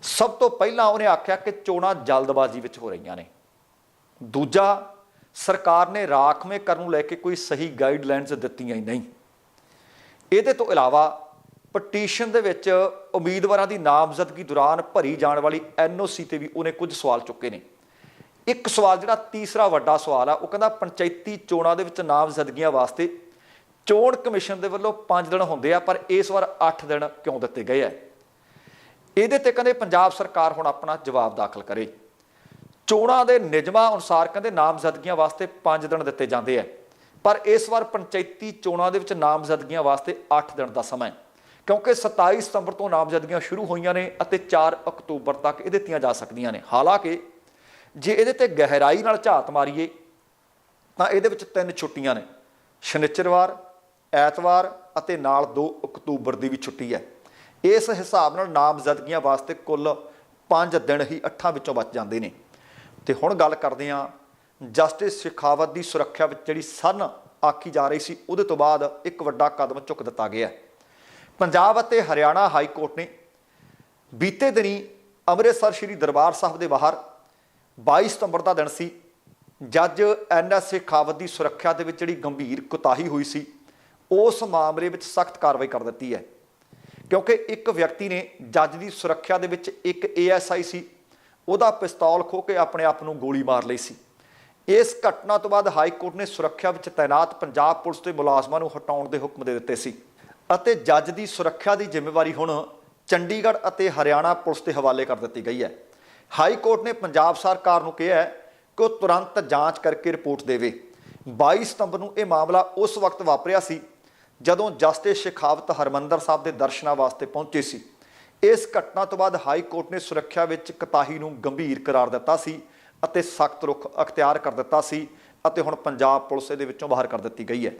ਸਭ ਤੋਂ ਪਹਿਲਾਂ ਉਹਨੇ ਆਖਿਆ ਕਿ ਚੋਣਾਂ ਜਲਦਬਾਜ਼ੀ ਵਿੱਚ ਹੋ ਰਹੀਆਂ ਨੇ। ਦੂਜਾ, ਸਰਕਾਰ ਨੇ ਰਾਖਵੇਂ ਕਰਨ ਨੂੰ ਲੈ ਕੇ ਕੋਈ ਸਹੀ ਗਾਈਡਲਾਈਨਸ ਦਿੱਤੀਆਂ ਹੀ ਨਹੀਂ। ਇਹਦੇ ਤੋਂ ਇਲਾਵਾ ਪਟੀਸ਼ਨ ਦੇ ਵਿੱਚ ਉਮੀਦਵਾਰਾਂ ਦੀ ਨਾਮਜ਼ਦਗੀ ਦੌਰਾਨ ਭਰੀ ਜਾਣ ਵਾਲੀ ਐਨਓਸੀ ਤੇ ਵੀ ਉਹਨੇ ਕੁਝ ਸਵਾਲ ਚੁੱਕੇ ਨੇ। ਇੱਕ ਸਵਾਲ ਜਿਹੜਾ ਤੀਸਰਾ ਵੱਡਾ ਸਵਾਲ ਆ, ਉਹ ਕਹਿੰਦਾ ਪੰਚਾਇਤੀ ਚੋਣਾਂ ਦੇ ਵਿੱਚ ਨਾਮਜ਼ਦਗੀਆਂ ਵਾਸਤੇ ਚੋਣ ਕਮਿਸ਼ਨ ਦੇ ਵੱਲੋਂ 5 ਦਿਨ ਹੁੰਦੇ ਆ, ਪਰ ਇਸ ਵਾਰ 8 ਦਿਨ ਕਿਉਂ ਦਿੱਤੇ ਗਏ ਆ? ਇਹਦੇ ਤੇ ਕਹਿੰਦੇ ਪੰਜਾਬ ਸਰਕਾਰ ਹੁਣ ਆਪਣਾ ਜਵਾਬ ਦਾਖਲ ਕਰੇ। ਚੋਣਾਂ ਦੇ ਨਿਯਮਾਂ ਅਨੁਸਾਰ ਕਹਿੰਦੇ ਨਾਮਜ਼ਦਗੀਆਂ ਵਾਸਤੇ 5 ਦਿਨ ਦਿੱਤੇ ਜਾਂਦੇ ਆ, ਪਰ ਇਸ ਵਾਰ ਪੰਚਾਇਤੀ ਚੋਣਾਂ ਦੇ ਵਿੱਚ ਨਾਮਜ਼ਦਗੀਆਂ ਵਾਸਤੇ 8 ਦਿਨ ਦਾ ਸਮਾਂ ਹੈ। ਕਿਉਂਕਿ 27 ਸਤੰਬਰ ਤੋਂ ਨਾਮਜ਼ਦਗੀਆਂ ਸ਼ੁਰੂ ਹੋਈਆਂ ਨੇ ਅਤੇ 4 ਅਕਤੂਬਰ ਤੱਕ ਇਹ ਦਿੱਤੀਆਂ ਜਾ ਸਕਦੀਆਂ ਨੇ। ਹਾਲਾਂਕਿ, ਜੇ ਇਹਦੇ ਤੇ ਗਹਿਰਾਈ ਨਾਲ ਝਾਤ ਮਾਰੀਏ, ਤਾਂ ਇਹਦੇ ਵਿੱਚ ਤਿੰਨ ਛੁੱਟੀਆਂ ਨੇ। ਸ਼ਨੀਚਰਵਾਰ, ਐਤਵਾਰ ਅਤੇ ਨਾਲ 2 ਅਕਤੂਬਰ ਦੀ ਵੀ ਛੁੱਟੀ ਹੈ। ਇਸ ਹਿਸਾਬ ਨਾਲ ਨਾਮਜ਼ਦਗੀਆਂ ਵਾਸਤੇ ਕੁੱਲ 5 ਦਿਨ ਹੀ 8 ਵਿੱਚੋਂ ਬਚ ਜਾਂਦੇ ਨੇ। ਤੇ ਹੁਣ ਗੱਲ ਕਰਦੇ ਹਾਂ ਜਸਟਿਸ ਸ਼ਿਖਾਵਤ ਦੀ ਸੁਰੱਖਿਆ ਵਿੱਚ ਜਿਹੜੀ ਸਨ ਆਖੀ ਜਾ ਰਹੀ ਸੀ, ਉਹਦੇ ਤੋਂ ਬਾਅਦ ਇੱਕ ਵੱਡਾ ਕਦਮ ਚੁੱਕ ਦਿੱਤਾ ਗਿਆ ਹੈ। ਪੰਜਾਬ ਅਤੇ ਹਰਿਆਣਾ ਹਾਈ ਕੋਰਟ ਨੇ ਬੀਤੇ ਦਿਨੀ ਅੰਮ੍ਰਿਤਸਰ ਸ਼੍ਰੀ ਦਰਬਾਰ ਸਾਹਿਬ ਦੇ ਬਾਹਰ 22 ਸਤੰਬਰ ਦਾ ਦਿਨ ਸੀ। ਜੱਜ ਐਨ ਐਸ ਖਾਵਤ ਦੀ ਸੁਰੱਖਿਆ ਦੇ ਵਿੱਚ ਜਿਹੜੀ ਗੰਭੀਰ ਕੁਤਾਹੀ ਹੋਈ ਸੀ, ਉਸ ਮਾਮਲੇ ਵਿੱਚ ਸਖਤ ਕਾਰਵਾਈ ਕਰ ਦਿੱਤੀ ਹੈ। ਕਿਉਂਕਿ ਇੱਕ ਵਿਅਕਤੀ ਨੇ ਜੱਜ ਦੀ ਸੁਰੱਖਿਆ ਦੇ ਵਿੱਚ ਇੱਕ ਏਐਸਆਈ ਸੀ, ਉਹਦਾ ਪਿਸਤੌਲ ਖੋ ਕੇ ਆਪਣੇ ਆਪ ਨੂੰ ਗੋਲੀ ਮਾਰ ਲਈ ਸੀ। ਇਸ ਘਟਨਾ ਤੋਂ ਬਾਅਦ ਹਾਈ ਕੋਰਟ ਨੇ ਸੁਰੱਖਿਆ ਵਿੱਚ ਤਾਇਨਾਤ ਪੰਜਾਬ ਪੁਲਿਸ ਦੇ ਮੁਲਾਜ਼ਮਾਂ ਨੂੰ ਹਟਾਉਣ ਦੇ ਹੁਕਮ ਦੇ ਦਿੱਤੇ ਸੀ। ਅਤੇ ਜੱਜ ਦੀ ਸੁਰੱਖਿਆ ਦੀ ਜ਼ਿੰਮੇਵਾਰੀ ਹੁਣ ਚੰਡੀਗੜ੍ਹ ਅਤੇ ਹਰਿਆਣਾ ਪੁਲਿਸ ਦੇ ਹਵਾਲੇ ਕਰ ਦਿੱਤੀ ਗਈ ਹੈ। ਹਾਈ ਕੋਰਟ ਨੇ ਪੰਜਾਬ ਸਰਕਾਰ ਨੂੰ ਕਿਹਾ ਹੈ ਕਿ ਉਹ ਤੁਰੰਤ ਜਾਂਚ ਕਰਕੇ ਰਿਪੋਰਟ ਦੇਵੇ। 22 ਸਤੰਬਰ ਨੂੰ ਇਹ ਮਾਮਲਾ ਉਸ ਵਕਤ ਵਾਪਰਿਆ ਸੀ ਜਦੋਂ ਜਸਟਿਸ ਸ਼ਿਖਾਵਤ ਹਰਮੰਦਰ ਸਾਹਿਬ ਦੇ ਦਰਸ਼ਨਾਂ ਵਾਸਤੇ ਪਹੁੰਚੇ ਸੀ। ਇਸ ਘਟਨਾ ਤੋਂ ਬਾਅਦ ਹਾਈ ਕੋਰਟ ਨੇ ਸੁਰੱਖਿਆ ਵਿੱਚ ਕਤਾਹੀ ਨੂੰ ਗੰਭੀਰ ਕਰਾਰ ਦਿੱਤਾ ਸੀ ਅਤੇ ਸਖਤ ਰੁਖ ਅਖਤਿਆਰ ਕਰ ਦਿੱਤਾ ਸੀ ਅਤੇ ਹੁਣ ਪੰਜਾਬ ਪੁਲਿਸ ਇਹਦੇ ਵਿੱਚੋਂ ਬਾਹਰ ਕਰ ਦਿੱਤੀ ਗਈ ਹੈ।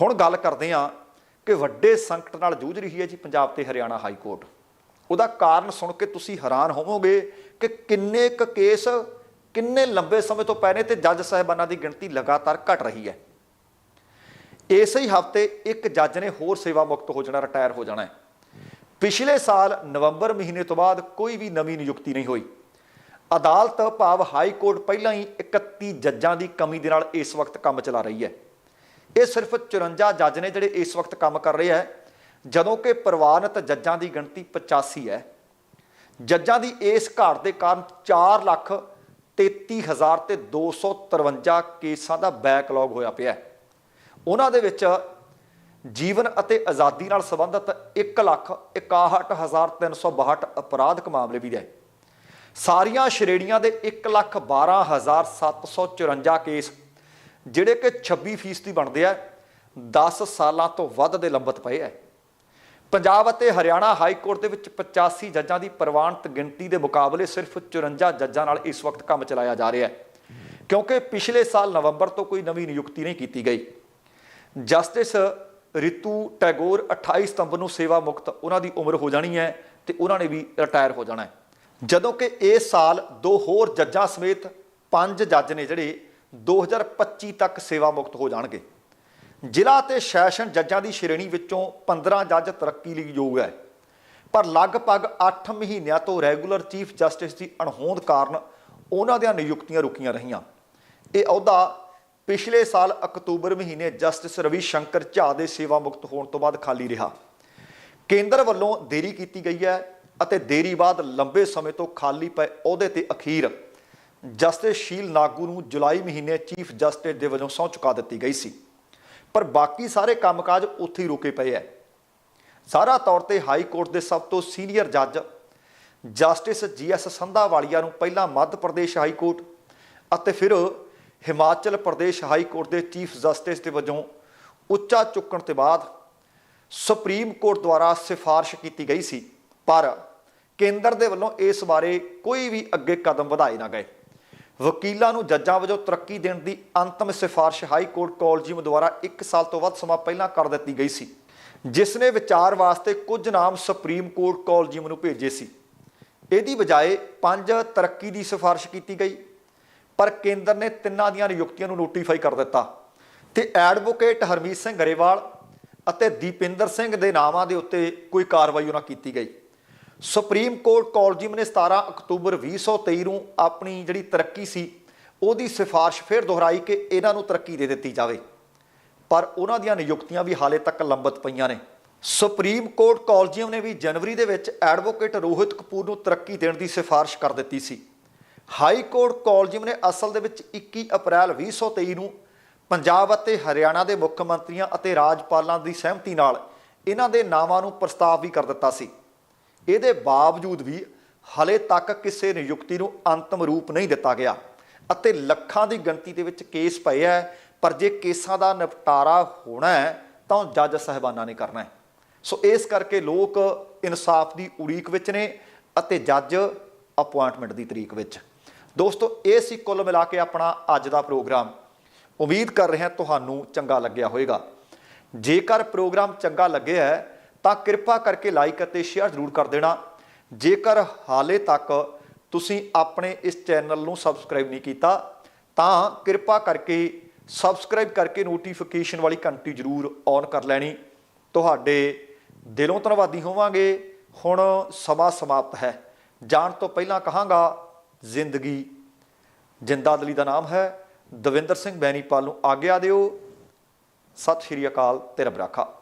ਹੁਣ ਗੱਲ ਕਰਦੇ ਹਾਂ ਕਿ ਵੱਡੇ ਸੰਕਟ ਨਾਲ ਜੂਝ ਰਹੀ ਹੈ ਜੀ ਪੰਜਾਬ ਤੇ ਹਰਿਆਣਾ ਹਾਈ ਕੋਰਟ। ਉਹਦਾ ਕਾਰਨ ਸੁਣ ਕੇ ਤੁਸੀਂ ਹੈਰਾਨ ਹੋਵੋਗੇ ਕਿ ਕਿੰਨੇ ਕੁ ਕੇਸ ਕਿੰਨੇ ਲੰਬੇ ਸਮੇਂ ਤੋਂ ਪਏ ਨੇ ਤੇ ਜੱਜ ਸਾਹਿਬਾਨਾਂ ਦੀ ਗਿਣਤੀ ਲਗਾਤਾਰ ਘਟ ਰਹੀ ਹੈ। ਇਸੇ ਹੀ ਹਫ਼ਤੇ ਇੱਕ ਜੱਜ ਨੇ ਹੋਰ ਸੇਵਾ ਮੁਕਤ ਹੋ ਜਾਣਾ, ਰਿਟਾਇਰ ਹੋ ਜਾਣਾ ਹੈ। ਪਿਛਲੇ ਸਾਲ ਨਵੰਬਰ ਮਹੀਨੇ ਤੋਂ ਬਾਅਦ ਕੋਈ ਵੀ ਨਵੀਂ ਨਿਯੁਕਤੀ ਨਹੀਂ ਹੋਈ। ਅਦਾਲਤ ਭਾਵ ਹਾਈ ਕੋਰਟ ਪਹਿਲਾਂ ਹੀ 31 ਜੱਜਾਂ ਦੀ ਕਮੀ ਦੇ ਨਾਲ ਇਸ ਵਕਤ ਕੰਮ ਚਲਾ ਰਹੀ ਹੈ। ਇਹ ਸਿਰਫ 54 ਜੱਜ ਨੇ ਜਿਹੜੇ ਇਸ ਵਕਤ ਕੰਮ ਕਰ ਰਹੇ ਹੈ ਜਦੋਂ ਕਿ ਪ੍ਰਵਾਨਿਤ ਜੱਜਾਂ ਦੀ ਗਿਣਤੀ 85 ਹੈ। ਜੱਜਾਂ ਦੀ ਇਸ ਘਾਟ ਦੇ ਕਾਰਨ 4 ਲੱਖ 33000 ਤੇ 253 ਕੇਸਾਂ ਦਾ ਬੈਕਲੌਗ ਹੋਇਆ ਪਿਆ ਉਹਨਾਂ ਦੇ ਵਿੱਚ ਜੀਵਨ ਅਤੇ ਆਜ਼ਾਦੀ ਨਾਲ ਸੰਬੰਧਿਤ 1 ਲੱਖ 61362 ਅਪਰਾਧਕ ਮਾਮਲੇ ਵੀ ਹੈ ਸਾਰੀਆਂ ਸ਼੍ਰੇਣੀਆਂ ਦੇ 1 ਲੱਖ 12754 ਕੇਸ ਜਿਹੜੇ ਕਿ 26% ਫੀਸਦੀ ਬਣਦੇ ਆ 10 ਸਾਲਾਂ ਤੋਂ ਵੱਧ ਦੇ ਲੰਬਤ ਪਏ ਆ ਪੰਜਾਬ ਅਤੇ ਹਰਿਆਣਾ ਹਾਈ ਕੋਰਟ ਦੇ ਵਿੱਚ 85 ਜੱਜਾਂ ਦੀ ਪ੍ਰਵਾਨਿਤ ਗਿਣਤੀ ਦੇ ਮੁਕਾਬਲੇ ਸਿਰਫ 54 ਜੱਜਾਂ ਨਾਲ ਇਸ ਵਕਤ ਕੰਮ ਚਲਾਇਆ ਜਾ ਰਿਹਾ ਹੈ ਕਿਉਂਕਿ ਪਿਛਲੇ ਸਾਲ ਨਵੰਬਰ ਤੋਂ ਕੋਈ ਨਵੀਂ ਨਿਯੁਕਤੀ ਨਹੀਂ ਕੀਤੀ ਗਈ। ਜਸਟਿਸ ਰਿਤੂ ਟੈਗੋਰ 28 ਸਤੰਬਰ ਨੂੰ ਸੇਵਾ ਮੁਕਤ ਉਹਨਾਂ ਦੀ ਉਮਰ ਹੋ ਜਾਣੀ ਹੈ ਤੇ ਉਹਨਾਂ ਨੇ ਵੀ ਰਿਟਾਇਰ ਹੋ ਜਾਣਾ ਹੈ ਜਦੋਂ ਕਿ ਇਸ ਸਾਲ ਦੋ ਹੋਰ ਜੱਜਾਂ ਸਮੇਤ ਪੰਜ ਜੱਜ ਨੇ ਜਿਹੜੇ 2025 ਤੱਕ ਸੇਵਾ ਮੁਕਤ ਹੋ ਜਾਣਗੇ। ਜ਼ਿਲ੍ਹਾ ਤੇ ਸੈਸ਼ਨ ਜੱਜਾਂ ਦੀ ਸ਼੍ਰੇਣੀ ਵਿੱਚੋਂ 15 ਜੱਜ ਤਰੱਕੀ ਲਈ ਯੋਗ ਹੈ। ਪਰ ਲਗਭਗ 8 ਮਹੀਨਿਆਂ ਤੋਂ ਰੈਗੂਲਰ ਚੀਫ ਜਸਟਿਸ ਦੀ ਅਣਹੋਂਦ ਕਾਰਨ ਉਹਨਾਂ ਦੀਆਂ ਨਿਯੁਕਤੀਆਂ ਰੁਕੀਆਂ ਰਹੀਆਂ। ਇਹ ਅਹੁਦਾ ਪਿਛਲੇ ਸਾਲ ਅਕਤੂਬਰ ਮਹੀਨੇ ਜਸਟਿਸ ਰਵੀ ਸ਼ੰਕਰ ਝਾ ਦੇ ਸੇਵਾ ਮੁਕਤ ਹੋਣ ਤੋਂ ਬਾਅਦ ਖਾਲੀ ਰਿਹਾ। ਕੇਂਦਰ ਵੱਲੋਂ ਦੇਰੀ ਕੀਤੀ ਗਈ ਹੈ ਅਤੇ ਦੇਰੀ ਬਾਅਦ ਲੰਬੇ ਸਮੇਂ ਤੋਂ ਖਾਲੀ ਪਏ ਅਹੁਦੇ ਤੇ ਅਖੀਰ ਜਸਟਿਸ ਸ਼ੀਲ ਨਾਗੂ ਨੂੰ ਜੁਲਾਈ ਮਹੀਨੇ ਚੀਫ ਜਸਟਿਸ ਦੇ ਵਜੋਂ ਸਹੁੰ ਚੁਕਾ ਦਿੱਤੀ ਗਈ ਸੀ। ਪਰ ਬਾਕੀ ਸਾਰੇ ਕੰਮਕਾਜ ਉੱਥੇ ਹੀ ਰੁਕੇ ਪਏ ਐ। ਸਾਰਾ ਤੌਰ ਤੇ ਹਾਈ ਕੋਰਟ ਦੇ ਸਭ ਤੋਂ ਸੀਨੀਅਰ ਜੱਜ ਜਸਟਿਸ ਜੀਐਸ ਸੰਧਾਵਾਲੀਆ ਨੂੰ ਪਹਿਲਾਂ ਮੱਧ ਪ੍ਰਦੇਸ਼ ਹਾਈ ਕੋਰਟ ਅਤੇ ਫਿਰ ਹਿਮਾਚਲ ਪ੍ਰਦੇਸ਼ ਹਾਈ ਕੋਰਟ ਦੇ ਚੀਫ ਜਸਟਿਸ ਦੇ ਵਜੋਂ ਉੱਚਾ ਚੁੱਕਣ ਤੋਂ ਬਾਅਦ ਸੁਪਰੀਮ ਕੋਰਟ ਦੁਆਰਾ ਸਿਫਾਰਿਸ਼ ਕੀਤੀ ਗਈ ਸੀ। ਪਰ ਕੇਂਦਰ ਦੇ ਵੱਲੋਂ ਇਸ ਬਾਰੇ ਕੋਈ ਵੀ ਅੱਗੇ ਕਦਮ ਵਧਾਏ ਨਾ ਗਏ। ਵਕੀਲਾਂ ਨੂੰ ਜੱਜਾਂ ਵਜੋਂ ਤਰੱਕੀ ਦੇਣ ਦੀ ਅੰਤਮ ਸਿਫਾਰਿਸ਼ ਹਾਈ ਕੋਰਟ ਕਾਲਜੀਅਮ ਦੁਆਰਾ 1 ਸਾਲ ਤੋਂ ਵੱਧ ਸਮਾਂ ਪਹਿਲਾਂ ਕਰ ਦਿੱਤੀ ਗਈ ਸੀ, ਜਿਸ ਨੇ ਵਿਚਾਰ ਵਾਸਤੇ ਕੁਝ ਨਾਮ ਸੁਪਰੀਮ ਕੋਰਟ ਕਾਲਜੀਅਮ ਨੂੰ ਭੇਜੇ ਸੀ। ਇਹਦੀ ਬਜਾਏ ਪੰਜ ਤਰੱਕੀ ਦੀ ਸਿਫਾਰਿਸ਼ ਕੀਤੀ ਗਈ, ਪਰ ਕੇਂਦਰ ਨੇ ਤਿੰਨਾਂ ਦੀਆਂ ਨਿਯੁਕਤੀਆਂ ਨੂੰ ਨੋਟੀਫਾਈ ਕਰ ਦਿੱਤਾ ਤੇ ਐਡਵੋਕੇਟ ਹਰਮੀਤ ਸਿੰਘ ਗਰੇਵਾਲ ਅਤੇ ਦੀਪਿੰਦਰ ਸਿੰਘ ਦੇ ਨਾਵਾਂ ਦੇ ਉੱਤੇ ਕੋਈ ਕਾਰਵਾਈ ਉਹਨਾਂ ਕੀਤੀ ਗਈ। ਸੁਪਰੀਮ ਕੋਰਟ ਕਾਲਜੀਅਮ ਨੇ 17 ਅਕਤੂਬਰ 2023 ਨੂੰ ਆਪਣੀ ਜਿਹੜੀ ਤਰੱਕੀ ਸੀ, ਉਹਦੀ ਸਿਫਾਰਿਸ਼ ਫਿਰ ਦੁਹਰਾਈ ਕਿ ਇਹਨਾਂ ਨੂੰ ਤਰੱਕੀ ਦੇ ਦਿੱਤੀ ਜਾਵੇ। ਪਰ ਉਹਨਾਂ ਦੀਆਂ ਨਿਯੁਕਤੀਆਂ ਵੀ ਹਾਲੇ ਤੱਕ ਲੰਬਤ ਪਈਆਂ ਨੇ। ਸੁਪਰੀਮ ਕੋਰਟ ਕਾਲਜੀਅਮ ਨੇ ਵੀ ਜਨਵਰੀ ਦੇ ਵਿੱਚ ਐਡਵੋਕੇਟ ਰੋਹਿਤ ਕਪੂਰ ਨੂੰ ਤਰੱਕੀ ਦੇਣ ਦੀ ਸਿਫਾਰਿਸ਼ ਕਰ ਦਿੱਤੀ ਸੀ। ਹਾਈ ਕੋਰਟ ਕਾਲਜੀਅਮ ਨੇ ਅਸਲ ਦੇ ਵਿੱਚ 21 ਅਪ੍ਰੈਲ 2023 ਨੂੰ ਪੰਜਾਬ ਅਤੇ ਹਰਿਆਣਾ ਦੇ ਮੁੱਖ ਮੰਤਰੀਆਂ ਅਤੇ ਰਾਜਪਾਲਾਂ ਦੀ ਸਹਿਮਤੀ ਨਾਲ ਇਹਨਾਂ ਦੇ ਨਾਵਾਂ ਨੂੰ ਪ੍ਰਸਤਾਵ ਵੀ ਕਰ ਦਿੱਤਾ ਸੀ। ਇਹਦੇ ਬਾਵਜੂਦ ਵੀ ਹਲੇ ਤੱਕ ਕਿਸੇ ਨਿਯੁਕਤੀ ਨੂੰ ਅੰਤਮ ਰੂਪ ਨਹੀਂ ਦਿੱਤਾ ਗਿਆ ਅਤੇ ਲੱਖਾਂ ਦੀ ਗਿਣਤੀ ਦੇ ਵਿੱਚ ਕੇਸ ਪਏ ਹੈ ਪਰ ਜੇ ਕੇਸਾਂ ਦਾ ਨਿਪਟਾਰਾ ਹੋਣਾ ਹੈ ਤਾਂ ਉਹ ਜੱਜ ਸਾਹਿਬਾਨਾਂ ਨੇ ਕਰਨਾ ਹੈ ਸੋ ਇਸ ਕਰਕੇ ਲੋਕ ਇਨਸਾਫ ਦੀ ਉਡੀਕ ਵਿੱਚ ਨੇ ਅਤੇ ਜੱਜ ਅਪਾਇੰਟਮੈਂਟ ਦੀ ਤਰੀਕ ਵਿੱਚ। ਦੋਸਤੋ, ਇਹ ਸੀ ਕੁੱਲ ਮਿਲਾ ਕੇ ਆਪਣਾ ਅੱਜ ਦਾ ਪ੍ਰੋਗਰਾਮ। ਉਮੀਦ ਕਰ ਰਹੇ ਹਾਂ ਤੁਹਾਨੂੰ ਚੰਗਾ ਲੱਗਿਆ ਹੋਵੇਗਾ। ਜੇਕਰ ਪ੍ਰੋਗਰਾਮ ਚੰਗਾ ਲੱਗਿਆ ਹੈ ਤਾਂ ਕਿਰਪਾ ਕਰਕੇ ਲਾਈਕ ਅਤੇ ਸ਼ੇਅਰ ਜ਼ਰੂਰ ਕਰ ਦੇਣਾ। ਜੇਕਰ ਹਾਲੇ ਤੱਕ ਤੁਸੀਂ ਆਪਣੇ ਇਸ ਚੈਨਲ ਨੂੰ ਸਬਸਕ੍ਰਾਈਬ ਨਹੀਂ ਕੀਤਾ, ਤਾਂ ਕਿਰਪਾ ਕਰਕੇ ਸਬਸਕ੍ਰਾਈਬ ਕਰਕੇ ਨੋਟੀਫਿਕੇਸ਼ਨ ਵਾਲੀ ਘੰਟੀ ਜ਼ਰੂਰ ਔਨ ਕਰ ਲੈਣੀ। ਤੁਹਾਡੇ ਦਿਲੋਂ ਧੰਨਵਾਦੀ ਹੋਵਾਂਗੇ। ਹੁਣ ਸਮਾਂ ਸਮਾਪਤ ਹੈ। ਜਾਣ ਤੋਂ ਪਹਿਲਾਂ ਕਹਾਂਗਾ, ਜ਼ਿੰਦਗੀ ਜ਼ਿੰਦਾਦਲੀ ਦਾ ਨਾਮ ਹੈ। ਦਵਿੰਦਰ ਸਿੰਘ ਬੈਨੀਪਾਲ ਨੂੰ ਆਗਿਆ ਦਿਓ। ਸਤਿ ਸ਼੍ਰੀ ਅਕਾਲ, ਤੇ ਰੱਬ ਰਾਖਾ।